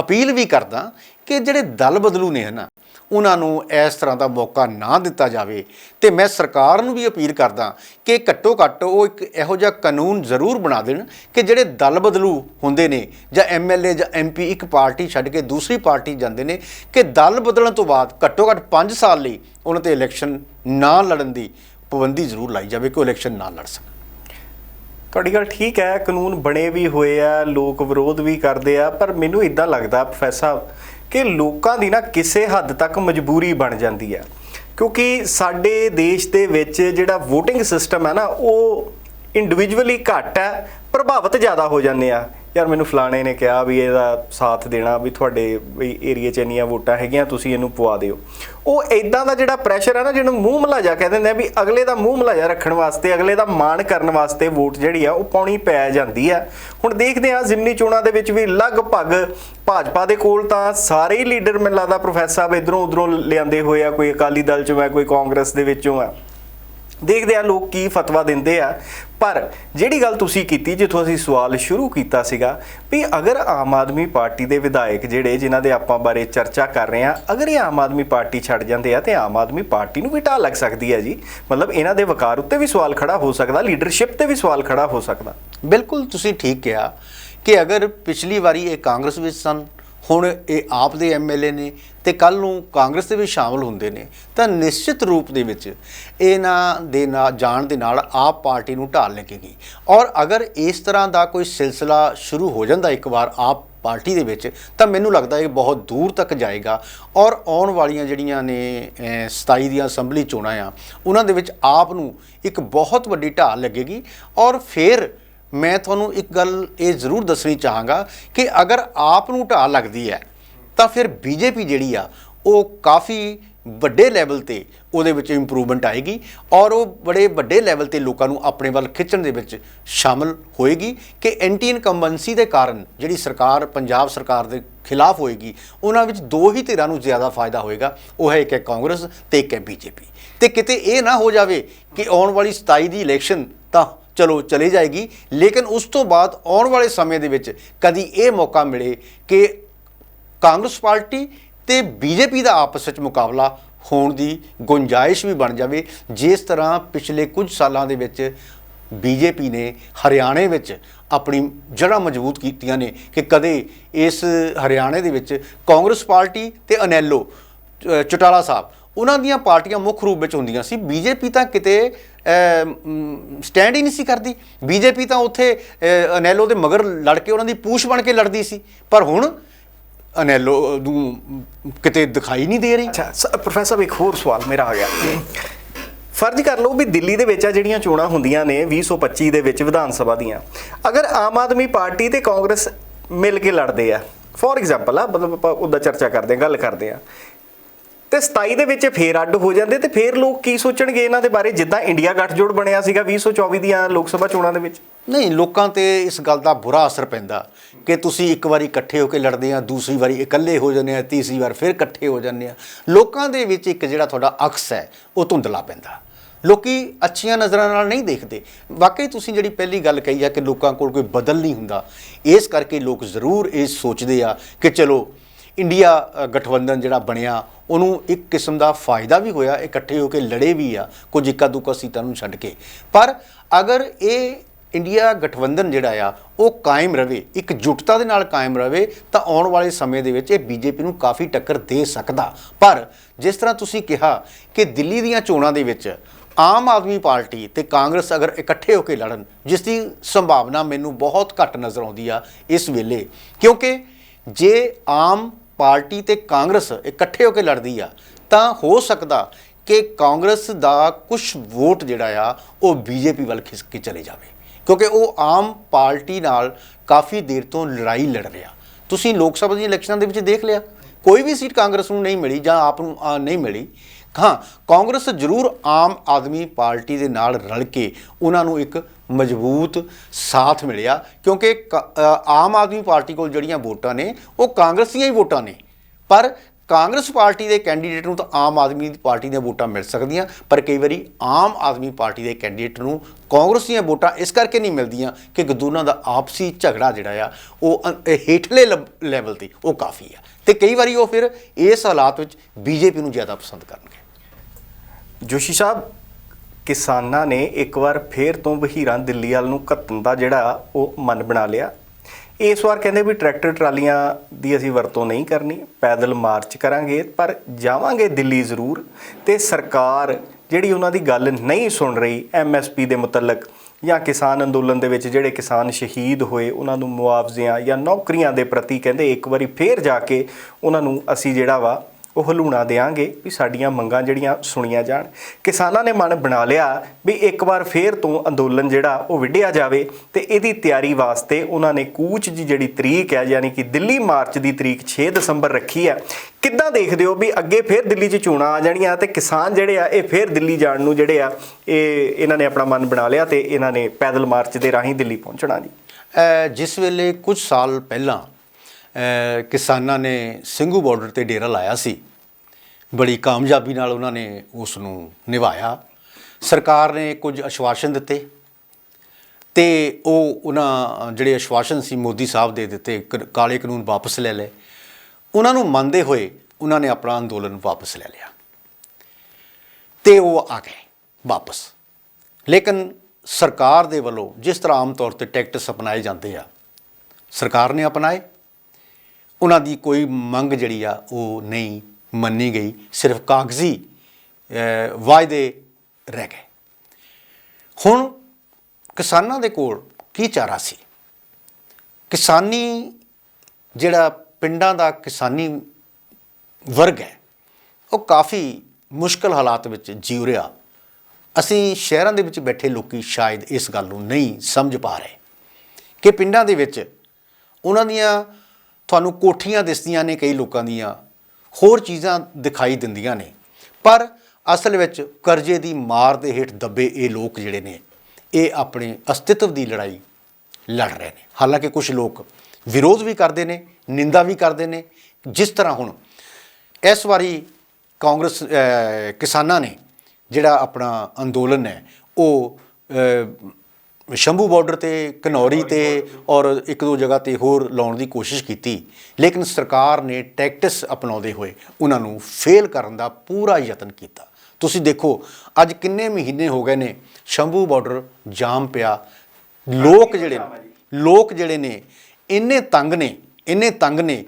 ਅਪੀਲ ਵੀ ਕਰਦਾ ਕਿ ਜਿਹੜੇ ਦਲ ਬਦਲੂ ਨੇ ਨਾ ਉਹਨਾਂ ਨੂੰ ਇਸ ਤਰ੍ਹਾਂ ਦਾ ਮੌਕਾ ਨਾ ਦਿੱਤਾ ਜਾਵੇ। ਤੇ ਮੈਂ ਸਰਕਾਰ ਨੂੰ ਵੀ ਅਪੀਲ ਕਰਦਾ ਕਿ ਘੱਟੋ ਘੱਟ ਉਹ ਇੱਕ ਇਹੋ ਜਿਹਾ ਕਾਨੂੰਨ ਜ਼ਰੂਰ ਬਣਾ ਦੇਣ ਕਿ ਜਿਹੜੇ ਦਲ ਬਦਲੂ ਹੁੰਦੇ ਨੇ ਜਾਂ ਐਮਐਲਏ ਜਾਂ ਐਮਪੀ ਇੱਕ ਪਾਰਟੀ ਛੱਡ ਕੇ ਦੂਸਰੀ ਪਾਰਟੀ ਜਾਂਦੇ ਨੇ ਕਿ ਦਲ ਬਦਲਣ ਤੋਂ ਬਾਅਦ ਘੱਟੋ ਘੱਟ 5 ਸਾਲ ਲਈ ਉਹਨਾਂ ਤੇ ਇਲੈਕਸ਼ਨ ਨਾ ਲੜਨ ਦੀ ਪਾਬੰਦੀ ਜ਼ਰੂਰ ਲਾਈ ਜਾਵੇ ਕਿ ਉਹ ਇਲੈਕਸ਼ਨ ਨਾ ਲੜ ਸਕਣ। ਤੁਹਾਡੀ ਗੱਲ ਠੀਕ ਹੈ, ਕਾਨੂੰਨ ਬਣੇ ਵੀ ਹੋਏ ਆ, ਲੋਕ ਵਿਰੋਧ ਵੀ ਕਰਦੇ ਆ, ਪਰ ਮੈਨੂੰ ਇਦਾਂ ਲੱਗਦਾ, ਪ੍ਰੋਫੈਸਰ ਸਾਹਿਬ ਕਿ ਲੋਕਾਂ ਦੀ ਨਾ ਕਿਸੇ ਹੱਦ ਤੱਕ ਮਜਬੂਰੀ ਬਣ ਜਾਂਦੀ ਹੈ। ਕਿਉਂਕਿ ਸਾਡੇ ਦੇਸ਼ ਦੇ ਵਿੱਚ ਜਿਹੜਾ VOTING ਸਿਸਟਮ ਹੈ ਨਾ, ਉਹ ਇੰਡੀਵਿਜੂਅਲੀ ਘੱਟ ਹੈ, ਪ੍ਰਭਾਵਿਤ ਜ਼ਿਆਦਾ ਹੋ ਜਾਂਦੇ ਆ। ਯਾਰ ਮੈਨੂੰ ਫਲਾਣੇ ਨੇ ਕਿਹਾ ਵੀ ਇਹਦਾ ਸਾਥ ਦੇਣਾ, ਵੀ ਤੁਹਾਡੇ ਵੀ ਏਰੀਆ 'ਚ ਇੰਨੀਆਂ ਵੋਟਾਂ ਹੈਗੀਆਂ, ਤੁਸੀਂ ਇਹਨੂੰ ਪਵਾ ਦਿਓ। ਉਹ ਇਦਾਂ ਦਾ ਜਿਹੜਾ ਪ੍ਰੈਸ਼ਰ ਹੈ ਨਾ, ਜਿਹਨੂੰ ਮੂੰਹ ਮਲਾਜਾ ਕਹਿ ਦਿੰਦੇ ਆ ਵੀ ਅਗਲੇ ਦਾ ਮੂੰਹ ਮਲਾਜਾ ਰੱਖਣ ਵਾਸਤੇ, ਅਗਲੇ ਦਾ ਮਾਣ ਕਰਨ ਵਾਸਤੇ ਵੋਟ ਜਿਹੜੀ ਆ, ਉਹ ਪਾਉਣੀ ਪੈ ਜਾਂਦੀ ਆ। ਹੁਣ ਦੇਖਦੇ ਆ, ਜ਼ਿਮਨੀ ਚੋਣਾਂ ਦੇ ਵਿੱਚ ਵੀ ਲਗਭਗ ਭਾਜਪਾ ਦੇ ਕੋਲ ਤਾਂ ਸਾਰੇ ਹੀ ਲੀਡਰ ਮੈਨੂੰ ਲੱਗਦਾ ਪ੍ਰੋਫੈਸਰ ਸਾਹਿਬ ਇਧਰੋਂ ਉਧਰੋਂ ਲਿਆਂਦੇ ਹੋਏ ਆ, ਕੋਈ ਅਕਾਲੀ ਦਲ ਚੋਂ ਹੈ, ਕੋਈ ਕਾਂਗਰਸ ਦੇ ਵਿੱਚੋਂ ਆ ਦੇਖਦੇ ਆ ਲੋਕ ਕੀ ਫਤਵਾ ਦਿੰਦੇ ਆ। ਪਰ ਜਿਹੜੀ ਗੱਲ ਤੁਸੀਂ ਕੀਤੀ ਜਿੱਥੋਂ ਅਸੀਂ ਸਵਾਲ ਸ਼ੁਰੂ ਕੀਤਾ ਸੀਗਾ ਵੀ ਅਗਰ ਆਮ ਆਦਮੀ ਪਾਰਟੀ ਦੇ ਵਿਧਾਇਕ ਜਿਹੜੇ ਜਿਨ੍ਹਾਂ ਦੇ ਆਪਾਂ ਬਾਰੇ ਚਰਚਾ ਕਰ ਰਹੇ ਆ, ਅਗਰ ਇਹ ਆਮ ਆਦਮੀ ਪਾਰਟੀ ਛੱਡ ਜਾਂਦੇ ਆ ਤੇ ਆਮ ਆਦਮੀ ਪਾਰਟੀ ਨੂੰ ਵੀ ਢਾਹ ਲੱਗ ਸਕਦੀ ਹੈ ਜੀ। ਮਤਲਬ ਇਹਨਾਂ ਦੇ ਵਕਾਰ ਉੱਤੇ ਵੀ ਸਵਾਲ ਖੜਾ ਹੋ ਸਕਦਾ, ਲੀਡਰਸ਼ਿਪ ਤੇ ਵੀ ਸਵਾਲ ਖੜਾ ਹੋ ਸਕਦਾ। ਬਿਲਕੁਲ ਤੁਸੀਂ ਠੀਕ ਕਿਹਾ ਕਿ ਅਗਰ ਪਿਛਲੀ ਵਾਰੀ ਇਹ ਕਾਂਗਰਸ ਵਿੱਚ ਸਨ ਹੁਣ ਇਹ ਆਪ ਦੇ ਐਮਐਲਏ ਨੇ ਤੇ ਕੱਲ ਨੂੰ ਕਾਂਗਰਸ ਦੇ ਵੀ ਸ਼ਾਮਲ ਹੁੰਦੇ ਨੇ ਤਾਂ ਨਿਸ਼ਚਿਤ ਰੂਪ ਦੇ ਵਿੱਚ ਇਹਨਾਂ ਦੇ ਨਾਲ ਜਾਣ ਦੇ ਨਾਲ ਆਪ ਪਾਰਟੀ ਨੂੰ ਢਾਲ ਲੱਗੇਗੀ। ਔਰ ਅਗਰ ਇਸ ਤਰ੍ਹਾਂ ਦਾ ਕੋਈ ਸਿਲਸਿਲਾ ਸ਼ੁਰੂ ਹੋ ਜਾਂਦਾ ਇੱਕ ਵਾਰ ਆਪ ਪਾਰਟੀ ਦੇ ਵਿੱਚ ਤਾਂ ਮੈਨੂੰ ਲੱਗਦਾ ਇਹ ਬਹੁਤ ਦੂਰ ਤੱਕ ਜਾਏਗਾ। ਔਰ ਆਉਣ ਵਾਲੀਆਂ ਜਿਹੜੀਆਂ ਨੇ ਅਹ, 27 ਦੀਆਂ ਅਸੈਂਬਲੀ ਚੋਣਾਂ ਆ ਉਹਨਾਂ ਦੇ ਵਿੱਚ ਆਪ ਨੂੰ ਇੱਕ ਬਹੁਤ ਵੱਡੀ ਢਾਲ ਲੱਗੇਗੀ। ਔਰ ਫਿਰ ਮੈਂ ਤੁਹਾਨੂੰ ਇੱਕ ਗੱਲ ਇਹ ਜ਼ਰੂਰ ਦੱਸਣੀ ਚਾਹਾਂਗਾ ਕਿ ਅਗਰ ਆਪ ਨੂੰ ਢਾਹ ਲੱਗਦੀ ਹੈ, ਤਾਂ ਫਿਰ ਬੀਜੇਪੀ ਜਿਹੜੀ ਆ, ਉਹ ਕਾਫੀ ਵੱਡੇ ਲੈਵਲ ਤੇ ਉਹਦੇ ਵਿੱਚ ਇੰਪਰੂਵਮੈਂਟ ਆਏਗੀ ਔਰ ਉਹ ਬੜੇ ਵੱਡੇ ਲੈਵਲ ਤੇ ਲੋਕਾਂ ਨੂੰ ਆਪਣੇ ਵੱਲ ਖਿੱਚਣ ਦੇ ਵਿੱਚ ਸ਼ਾਮਲ ਹੋਏਗੀ ਕਿ ਐਂਟੀ ਇਨਕੰਬੈਂਸੀ ਦੇ ਕਾਰਨ ਜਿਹੜੀ ਸਰਕਾਰ, ਪੰਜਾਬ ਸਰਕਾਰ ਦੇ ਖਿਲਾਫ ਹੋਏਗੀ, ਉਹਨਾਂ ਵਿੱਚ ਦੋ ਹੀ ਧਿਰਾਂ ਨੂੰ ਜ਼ਿਆਦਾ ਫਾਇਦਾ ਹੋਏਗਾ, ਉਹ ਹੈ ਇੱਕ ਹੈ ਕਾਂਗਰਸ ਤੇ ਇੱਕ ਹੈ ਬੀਜੇਪੀ। ਤੇ ਕਿਤੇ ਇਹ ਨਾ ਹੋ ਜਾਵੇ ਕਿ ਆਉਣ ਵਾਲੀ 27 ਦੀ ਇਲੈਕਸ਼ਨ ਤਾਂ ਚਲੋ ਚਲੀ ਜਾਏਗੀ। ਲੇਕਿਨ ਉਸ ਤੋਂ ਬਾਅਦ ਆਉਣ ਵਾਲੇ ਸਮੇਂ ਦੇ ਵਿੱਚ ਕਦੀ ਇਹ ਮੌਕਾ ਮਿਲੇ ਕਿ ਕਾਂਗਰਸ ਪਾਰਟੀ ਤੇ ਬੀਜੇਪੀ ਦਾ ਆਪਸ ਵਿੱਚ ਮੁਕਾਬਲਾ ਹੋਣ ਦੀ ਗੁੰਜਾਇਸ਼ ਵੀ ਬਣ ਜਾਵੇ। ਜਿਸ ਤਰ੍ਹਾਂ ਪਿਛਲੇ ਕੁਝ ਸਾਲਾਂ ਦੇ ਵਿੱਚ ਬੀਜੇਪੀ ਨੇ ਹਰਿਆਣੇ ਵਿੱਚ ਆਪਣੀ ਜੜ੍ਹਾਂ ਮਜ਼ਬੂਤ ਕੀਤੀਆਂ ਨੇ ਕਿ ਕਦੇ ਇਸ ਹਰਿਆਣੇ ਦੇ ਵਿੱਚ ਕਾਂਗਰਸ ਪਾਰਟੀ ਤੇ ਅਨੈਲੋ ਚ- ਸਾਹਿਬ, ਉਹਨਾਂ ਦੀਆਂ ਪਾਰਟੀਆਂ ਮੁੱਖ ਰੂਪ ਵਿੱਚ ਹੁੰਦੀਆਂ ਸੀ। ਬੀਜੇਪੀ ਤਾਂ ਕਿਤੇ ਸਟੈਂਡ ਹੀ ਨਹੀਂ ਸੀ ਕਰਦੀ। ਬੀਜੇਪੀ ਤਾਂ ਉੱਥੇ ਅਨੈਲੋ ਦੇ ਮਗਰ ਲੜ ਕੇ ਉਹਨਾਂ ਦੀ ਪੂਛ ਬਣ ਕੇ ਲੜਦੀ ਸੀ। ਪਰ ਹੁਣ ਅਨੈਲੋ ਨੂੰ ਕਿਤੇ ਦਿਖਾਈ ਨਹੀਂ ਦੇ ਰਹੀ। ਅੱਛਾ ਪ੍ਰੋਫੈਸਰ ਸਾਹਿਬ, ਇੱਕ ਹੋਰ ਸਵਾਲ ਮੇਰਾ ਆ ਗਿਆ। ਫਰਜ਼ ਕਰ ਲਓ ਵੀ ਦਿੱਲੀ ਦੇ ਵਿੱਚ ਆ ਜਿਹੜੀਆਂ ਚੋਣਾਂ ਹੁੰਦੀਆਂ ਨੇ 2025 ਦੇ ਵਿੱਚ ਵਿਧਾਨ ਸਭਾ ਦੀਆਂ। ਅਗਰ ਆਮ ਆਦਮੀ ਪਾਰਟੀ ਤੇ ਕਾਂਗਰਸ ਮਿਲ ਕੇ ਲੜਦੇ ਆ, ਫੋਰ ਐਗਜ਼ਾਮਪਲ ਆ, ਮਤਲਬ ਆਪਾਂ ਉਹਦਾ ਚਰਚਾ ਕਰਦੇ ਆ, ਗੱਲ ਕਰਦੇ ਆ। ਤੇ 27 ਦੇ ਵਿੱਚ ਫੇਰ ਅੱਡ ਹੋ ਜਾਂਦੇ ਤੇ ਫੇਰ ਲੋਕ ਕੀ ਸੋਚਣਗੇ ਇਹਨਾਂ ਦੇ ਬਾਰੇ? ਜਿੱਦਾਂ ਇੰਡੀਆ ਗੱਠਜੋੜ ਬਣਿਆ ਸੀਗਾ 2024 ਦੀਆਂ ਲੋਕ ਸਭਾ ਚੋਣਾਂ ਦੇ ਵਿੱਚ। ਨਹੀਂ, ਲੋਕਾਂ ਤੇ ਇਸ ਗੱਲ ਦਾ ਬੁਰਾ ਅਸਰ ਪੈਂਦਾ ਕਿ ਤੁਸੀਂ ਇੱਕ ਵਾਰੀ ਇਕੱਠੇ ਹੋ ਕੇ ਲੜਦੇ ਆ, ਦੂਸਰੀ ਵਾਰੀ ਇਕੱਲੇ ਹੋ ਜਾਂਦੇ ਆ, ਤੀਸਰੀ ਵਾਰ ਫਿਰ ਇਕੱਠੇ ਹੋ ਜਾਂਦੇ ਆ। ਲੋਕਾਂ ਦੇ ਵਿੱਚ ਇੱਕ ਜਿਹੜਾ ਤੁਹਾਡਾ ਅਕਸ ਹੈ, ਉਹ ਧੁੰਦਲਾ ਪੈਂਦਾ। ਲੋਕੀ ਅੱਛੀਆਂ ਨਜ਼ਰਾਂ ਨਾਲ ਨਹੀਂ ਦੇਖਦੇ। ਵਾਕਈ ਤੁਸੀਂ ਜਿਹੜੀ ਪਹਿਲੀ ਗੱਲ ਕਹੀ ਆ ਕਿ ਲੋਕਾਂ ਕੋਲ ਕੋਈ ਬਦਲ ਨਹੀਂ ਹੁੰਦਾ। ਇਸ ਕਰਕੇ ਲੋਕ ਜ਼ਰੂਰ ਇਹ ਸੋਚਦੇ ਆ ਕਿ ਚਲੋ ਇੰਡੀਆ ਗਠਬੰਧਨ ਜਿਹੜਾ ਬਣਿਆ, ਉਹਨੂੰ ਇੱਕ ਕਿਸਮ ਦਾ ਫਾਇਦਾ ਵੀ ਹੋਇਆ, ਇਕੱਠੇ ਹੋ ਕੇ ਲੜੇ ਵੀ ਆ, ਕੁਝ ਇੱਕਾ ਦੁੱਕਾ ਸੀਟਾਂ ਨੂੰ ਛੱਡ ਕੇ। ਪਰ ਅਗਰ ਇਹ ਇੰਡੀਆ ਗਠਬੰਧਨ ਜਿਹੜਾ ਆ, ਉਹ ਕਾਇਮ ਰਵੇ, ਇੱਕ ਜੁਟਤਾ ਦੇ ਨਾਲ ਕਾਇਮ ਰਵੇ, ਤਾਂ ਆਉਣ ਵਾਲੇ ਸਮੇਂ ਦੇ ਵਿੱਚ ਇਹ ਬੀਜੇਪੀ ਨੂੰ ਕਾਫੀ ਟੱਕਰ ਦੇ ਸਕਦਾ। ਪਰ ਜਿਸ ਤਰ੍ਹਾਂ ਤੁਸੀਂ ਕਿਹਾ ਕਿ ਦਿੱਲੀ ਦੀਆਂ ਚੋਣਾਂ ਦੇ ਵਿੱਚ ਆਮ ਆਦਮੀ ਪਾਰਟੀ ਤੇ ਕਾਂਗਰਸ ਅਗਰ ਇਕੱਠੇ ਹੋ ਕੇ ਲੜਨ, ਜਿਸ ਦੀ ਸੰਭਾਵਨਾ ਮੈਨੂੰ ਬਹੁਤ ਘੱਟ ਨਜ਼ਰ ਆਉਂਦੀ ਆ ਇਸ ਵੇਲੇ, ਕਿਉਂਕਿ ਜੇ ਆਮ ਪਾਰਟੀ ਤੇ ਕਾਂਗਰਸ ਇਕੱਠੇ ਹੋ ਕੇ ਲੜਦੀ ਆ ਤਾਂ ਹੋ ਸਕਦਾ ਕਿ ਕਾਂਗਰਸ ਦਾ ਕੁਝ ਵੋਟ ਜਿਹੜਾ ਆ ਉਹ ਬੀਜੇਪੀ ਵੱਲ ਖਿਸਕ ਕੇ ਚਲੇ ਜਾਵੇ। ਕਿਉਂਕਿ ਉਹ ਆਮ ਪਾਰਟੀ ਨਾਲ ਕਾਫੀ ਦੇਰ ਤੋਂ ਲੜਾਈ ਲੜ ਰਿਹਾ। ਤੁਸੀਂ ਲੋਕ ਸਭਾ ਦੀਆਂ ਇਲੈਕਸ਼ਨਾਂ ਦੇ ਵਿੱਚ ਦੇਖ ਲਿਆ। ਕੋਈ ਵੀ ਸੀਟ ਕਾਂਗਰਸ ਨੂੰ ਨਹੀਂ ਮਿਲੀ ਜਾਂ ਆਪ ਨੂੰ ਆ, ਨਹੀਂ ਮਿਲੀ। ਹਾਂ ਕਾਂਗਰਸ ਜ਼ਰੂਰ ਆਮ ਆਦਮੀ ਪਾਰਟੀ ਦੇ ਨਾਲ ਰਲ ਕੇ ਉਹਨਾਂ ਨੂੰ ਇੱਕ ਮਜ਼ਬੂਤ ਸਾਥ ਮਿਲਿਆ ਕਿਉਂਕਿ ਕ- ਆਮ ਆਦਮੀ ਪਾਰਟੀ ਕੋਲ ਜਿਹੜੀਆਂ ਵੋਟਾਂ ਨੇ, ਉਹ ਕਾਂਗਰਸ ਦੀਆਂ ਹੀ ਵੋਟਾਂ ਨੇ। ਪਰ ਕਾਂਗਰਸ ਪਾਰਟੀ ਦੇ ਕੈਂਡੀਡੇਟ ਨੂੰ ਤਾਂ ਆਮ ਆਦਮੀ ਪਾਰਟੀ ਦੀਆਂ ਵੋਟਾਂ ਮਿਲ ਸਕਦੀਆਂ, ਪਰ ਕਈ ਵਾਰੀ ਆਮ ਆਦਮੀ ਪਾਰਟੀ ਦੇ ਕੈਂਡੀਡੇਟ ਨੂੰ ਕਾਂਗਰਸ ਦੀਆਂ ਵੋਟਾਂ ਇਸ ਕਰਕੇ ਨਹੀਂ ਮਿਲਦੀਆਂ ਕਿ ਦੋਨਾਂ ਦਾ ਆਪਸੀ ਝਗੜਾ ਜਿਹੜਾ ਆ, ਉਹ ਹੇਠਲੇ ਲੈਵਲ ਤੇ ਉਹ ਕਾਫੀ ਆ। ਤੇ ਕਈ ਵਾਰੀ ਉਹ ਫਿਰ ਇਸ ਹਾਲਾਤ ਵਿੱਚ ਬੀਜੇਪੀ ਨੂੰ ਜ਼ਿਆਦਾ ਪਸੰਦ ਕਰਨਗੇ। ਜੋਸ਼ੀ ਸਾਹਿਬ ਕਿਸਾਨਾਂ ਨੇ ਇੱਕ ਵਾਰ ਫੇਰ ਤੋਂ ਵਹੀਰਾਂ ਦਿੱਲੀ ਵਾਲ ਨੂੰ ਘੱਤਣ ਦਾ ਜਿਹੜਾ ਉਹ ਮਨ ਬਣਾ ਲਿਆ। ਇਸ ਵਾਰ ਕਹਿੰਦੇ ਵੀ ਟਰੈਕਟਰ ਟਰਾਲੀਆਂ ਦੀ ਅਸੀਂ ਵਰਤੋਂ ਨਹੀਂ ਕਰਨੀ, ਪੈਦਲ ਮਾਰਚ ਕਰਾਂਗੇ, ਪਰ ਜਾਵਾਂਗੇ ਦਿੱਲੀ ਜ਼ਰੂਰ ਤੇ ਸਰਕਾਰ ਜਿਹੜੀ ਉਹਨਾਂ ਦੀ ਗੱਲ ਨਹੀਂ ਸੁਣ ਰਹੀ ਐਮਐਸਪੀ ਦੇ ਮੁਤਲਕ ਜਾਂ ਕਿਸਾਨ ਅੰਦੋਲਨ ਦੇ ਵਿੱਚ ਜਿਹੜੇ ਕਿਸਾਨ ਸ਼ਹੀਦ ਹੋਏ, ਉਹਨਾਂ ਨੂੰ ਮੁਆਵਜ਼ਿਆਂ ਜਾਂ ਨੌਕਰੀਆਂ ਦੇ ਪ੍ਰਤੀ ਕਹਿੰਦੇ ਇੱਕ ਵਾਰੀ ਫੇਰ ਜਾ ਕੇ ਉਹਨਾਂ ਨੂੰ ਅਸੀਂ ਜਿਹੜਾ ਵਾ ਉਹ ਹਲੂਣਾ ਦੇਾਂਗੇ ਵੀ ਸਾਡੀਆਂ ਮੰਗਾਂ ਜਿਹੜੀਆਂ ਸੁਣੀਆਂ ਜਾਣ। ਕਿਸਾਨਾਂ ਨੇ ਮਨ ਬਣਾ ਲਿਆ ਵੀ ਇੱਕ ਵਾਰ ਫੇਰ ਤੋਂ ਅੰਦੋਲਨ ਜਿਹੜਾ ਉਹ ਵਿੱਢਿਆ ਜਾਵੇ ਤੇ ਇਹਦੀ ਤਿਆਰੀ ਵਾਸਤੇ ਉਹਨਾਂ ਨੇ ਕੂਚ ਦੀ ਜਿਹੜੀ ਤਰੀਕ ਹੈ, ਯਾਨੀ ਕਿ ਦਿੱਲੀ ਮਾਰਚ ਦੀ ਤਰੀਕ 6 ਦਸੰਬਰ ਰੱਖੀ ਹੈ। ਕਿੱਦਾਂ ਦੇਖਦੇ ਹੋ ਵੀ ਅੱਗੇ ਫੇਰ ਦਿੱਲੀ 'ਚ ਚੋਣਾਂ ਆ ਜਾਣੀਆਂ ਤੇ ਕਿਸਾਨ ਜਿਹੜੇ ਆ, ਇਹ ਫੇਰ ਦਿੱਲੀ ਜਾਣ ਨੂੰ ਜਿਹੜੇ ਆ, ਇਹ ਇਹਨਾਂ ਨੇ ਆਪਣਾ ਮਨ ਬਣਾ ਲਿਆ ਤੇ ਇਹਨਾਂ ਨੇ ਪੈਦਲ ਮਾਰਚ ਦੇ ਰਾਹੀਂ ਦਿੱਲੀ ਪਹੁੰਚਣਾ ਜੀ। ਜਿਸ ਵੇਲੇ ਕੁਝ ਸਾਲ ਪਹਿਲਾਂ ਕਿਸਾਨਾਂ ਨੇ ਸਿੰਘੂ ਬਾਰਡਰ ਤੇ ਡੇਰਾ ਲਾਇਆ ਸੀ। ਬੜੀ ਕਾਮਯਾਬੀ ਨਾਲ ਉਹਨਾਂ ਨੇ ਉਸ ਨੂੰ ਨਿਭਾਇਆ। ਸਰਕਾਰ ਨੇ ਕੁਝ ਅਸ਼ਵਾਸਨ ਦਿੱਤੇ ਤੇ ਉਹ ਉਹਨਾਂ, ਜਿਹੜੇ ਅਸ਼ਵਾਸਨ ਸੀ ਮੋਦੀ ਸਾਹਿਬ ਦੇ ਦਿੱਤੇ, ਕ- ਕਾਲੇ ਕਾਨੂੰਨ ਵਾਪਸ ਲੈ ਲਏ। ਉਹਨਾਂ ਨੂੰ ਮੰਨਦੇ ਹੋਏ ਉਹਨਾਂ ਨੇ ਆਪਣਾ ਅੰਦੋਲਨ ਵਾਪਸ ਲੈ ਲਿਆ। ਤੇ ਉਹ ਆ ਗਏ ਵਾਪਸ। ਲੇਕਿਨ ਸਰਕਾਰ ਦੇ ਵੱਲੋਂ ਜਿਸ ਤਰ੍ਹਾਂ ਆਮ ਤੌਰ ਤੇ ਟੈਕਟਸ ਅਪਣਾਏ ਜਾਂਦੇ ਆ, ਸਰਕਾਰ ਨੇ ਅਪਣਾਏ। ਉਹਨਾਂ ਦੀ ਕੋਈ ਮੰਗ ਜਿਹੜੀ ਆ ਉਹ ਨਹੀਂ ਮੰਨੀ ਗਈ, ਸਿਰਫ ਕਾਗਜ਼ੀ ਵਾਅਦੇ ਰਹਿ ਗਏ। ਹੁਣ ਕਿਸਾਨਾਂ ਦੇ ਕੋਲ ਕੀ ਚਾਰਾ ਸੀ? ਕਿਸਾਨੀ ਜਿਹੜਾ ਪਿੰਡਾਂ ਦਾ ਕਿਸਾਨੀ ਵਰਗ ਹੈ, ਉਹ ਕਾਫੀ ਮੁਸ਼ਕਲ ਹਾਲਾਤ ਵਿੱਚ ਜੀਉ ਰਿਹਾ ਅਸੀਂ ਸ਼ਹਿਰਾਂ ਦੇ ਵਿੱਚ ਬੈਠੇ ਲੋਕੀ ਸ਼ਾਇਦ ਇਸ ਗੱਲ ਨੂੰ ਨਹੀਂ ਸਮਝ ਪਾ ਰਹੇ ਕਿ ਪਿੰਡਾਂ ਦੇ ਵਿੱਚ ਉਹਨਾਂ ਦੀਆਂ ਤੁਹਾਨੂੰ ਕੋਠੀਆਂ ਦਿਸਦੀਆਂ ਨੇ ਕਈ ਲੋਕਾਂ ਦੀਆਂ ਹੋਰ ਚੀਜ਼ਾਂ ਦਿਖਾਈ ਦਿੰਦੀਆਂ ਨੇ। ਪਰ ਅਸਲ ਵਿੱਚ ਕਰਜ਼ੇ ਦੀ ਮਾਰ ਦੇ ਹੇਠ ਦੱਬੇ ਇਹ ਲੋਕ ਜਿਹੜੇ ਨੇ, ਇਹ ਆਪਣੇ ਅਸਤਿਤਵ ਦੀ ਲੜਾਈ ਲੜ ਰਹੇ ਨੇ। ਹਾਲਾਂਕਿ ਕੁਝ ਲੋਕ ਵਿਰੋਧ ਵੀ ਕਰਦੇ ਨੇ, ਨਿੰਦਾ ਵੀ ਕਰਦੇ ਨੇ। ਜਿਸ ਤਰ੍ਹਾਂ ਹੁਣ ਇਸ ਵਾਰੀ ਕਾਂਗਰਸ ਕਿਸਾਨਾਂ ਨੇ ਜਿਹੜਾ ਆਪਣਾ ਅੰਦੋਲਨ ਹੈ, ਉਹ ਸ਼ੰਭੂ ਬਾਰਡਰ ਤੇ ਕਨੌਰੀ ਤੇ ਔਰ ਇੱਕ ਦੋ ਜਗ੍ਹਾ ਤੇ ਹੋਰ ਲਾਉਣ ਦੀ ਕੋਸ਼ਿਸ਼ ਕੀਤੀ। ਲੇਕਿਨ ਸਰਕਾਰ ਨੇ ਟੈਕਟਿਸ ਅਪਣਾਉਂਦੇ ਹੋਏ ਉਹਨਾਂ ਨੂੰ ਫੇਲ ਕਰਨ ਦਾ ਪੂਰਾ ਯਤਨ ਕੀਤਾ। ਤੁਸੀਂ ਦੇਖੋ ਅੱਜ ਕਿੰਨੇ ਮਹੀਨੇ ਹੋ ਗਏ ਨੇ ਸ਼ੰਭੂ ਬਾਰਡਰ ਜਾਮ ਪਿਆ। ਲੋਕ ਜਿਹੜੇ ਲੋਕ ਜਿਹੜੇ ਨੇ ਇੰਨੇ ਤੰਗ ਨੇ ਇੰਨੇ ਤੰਗ ਨੇ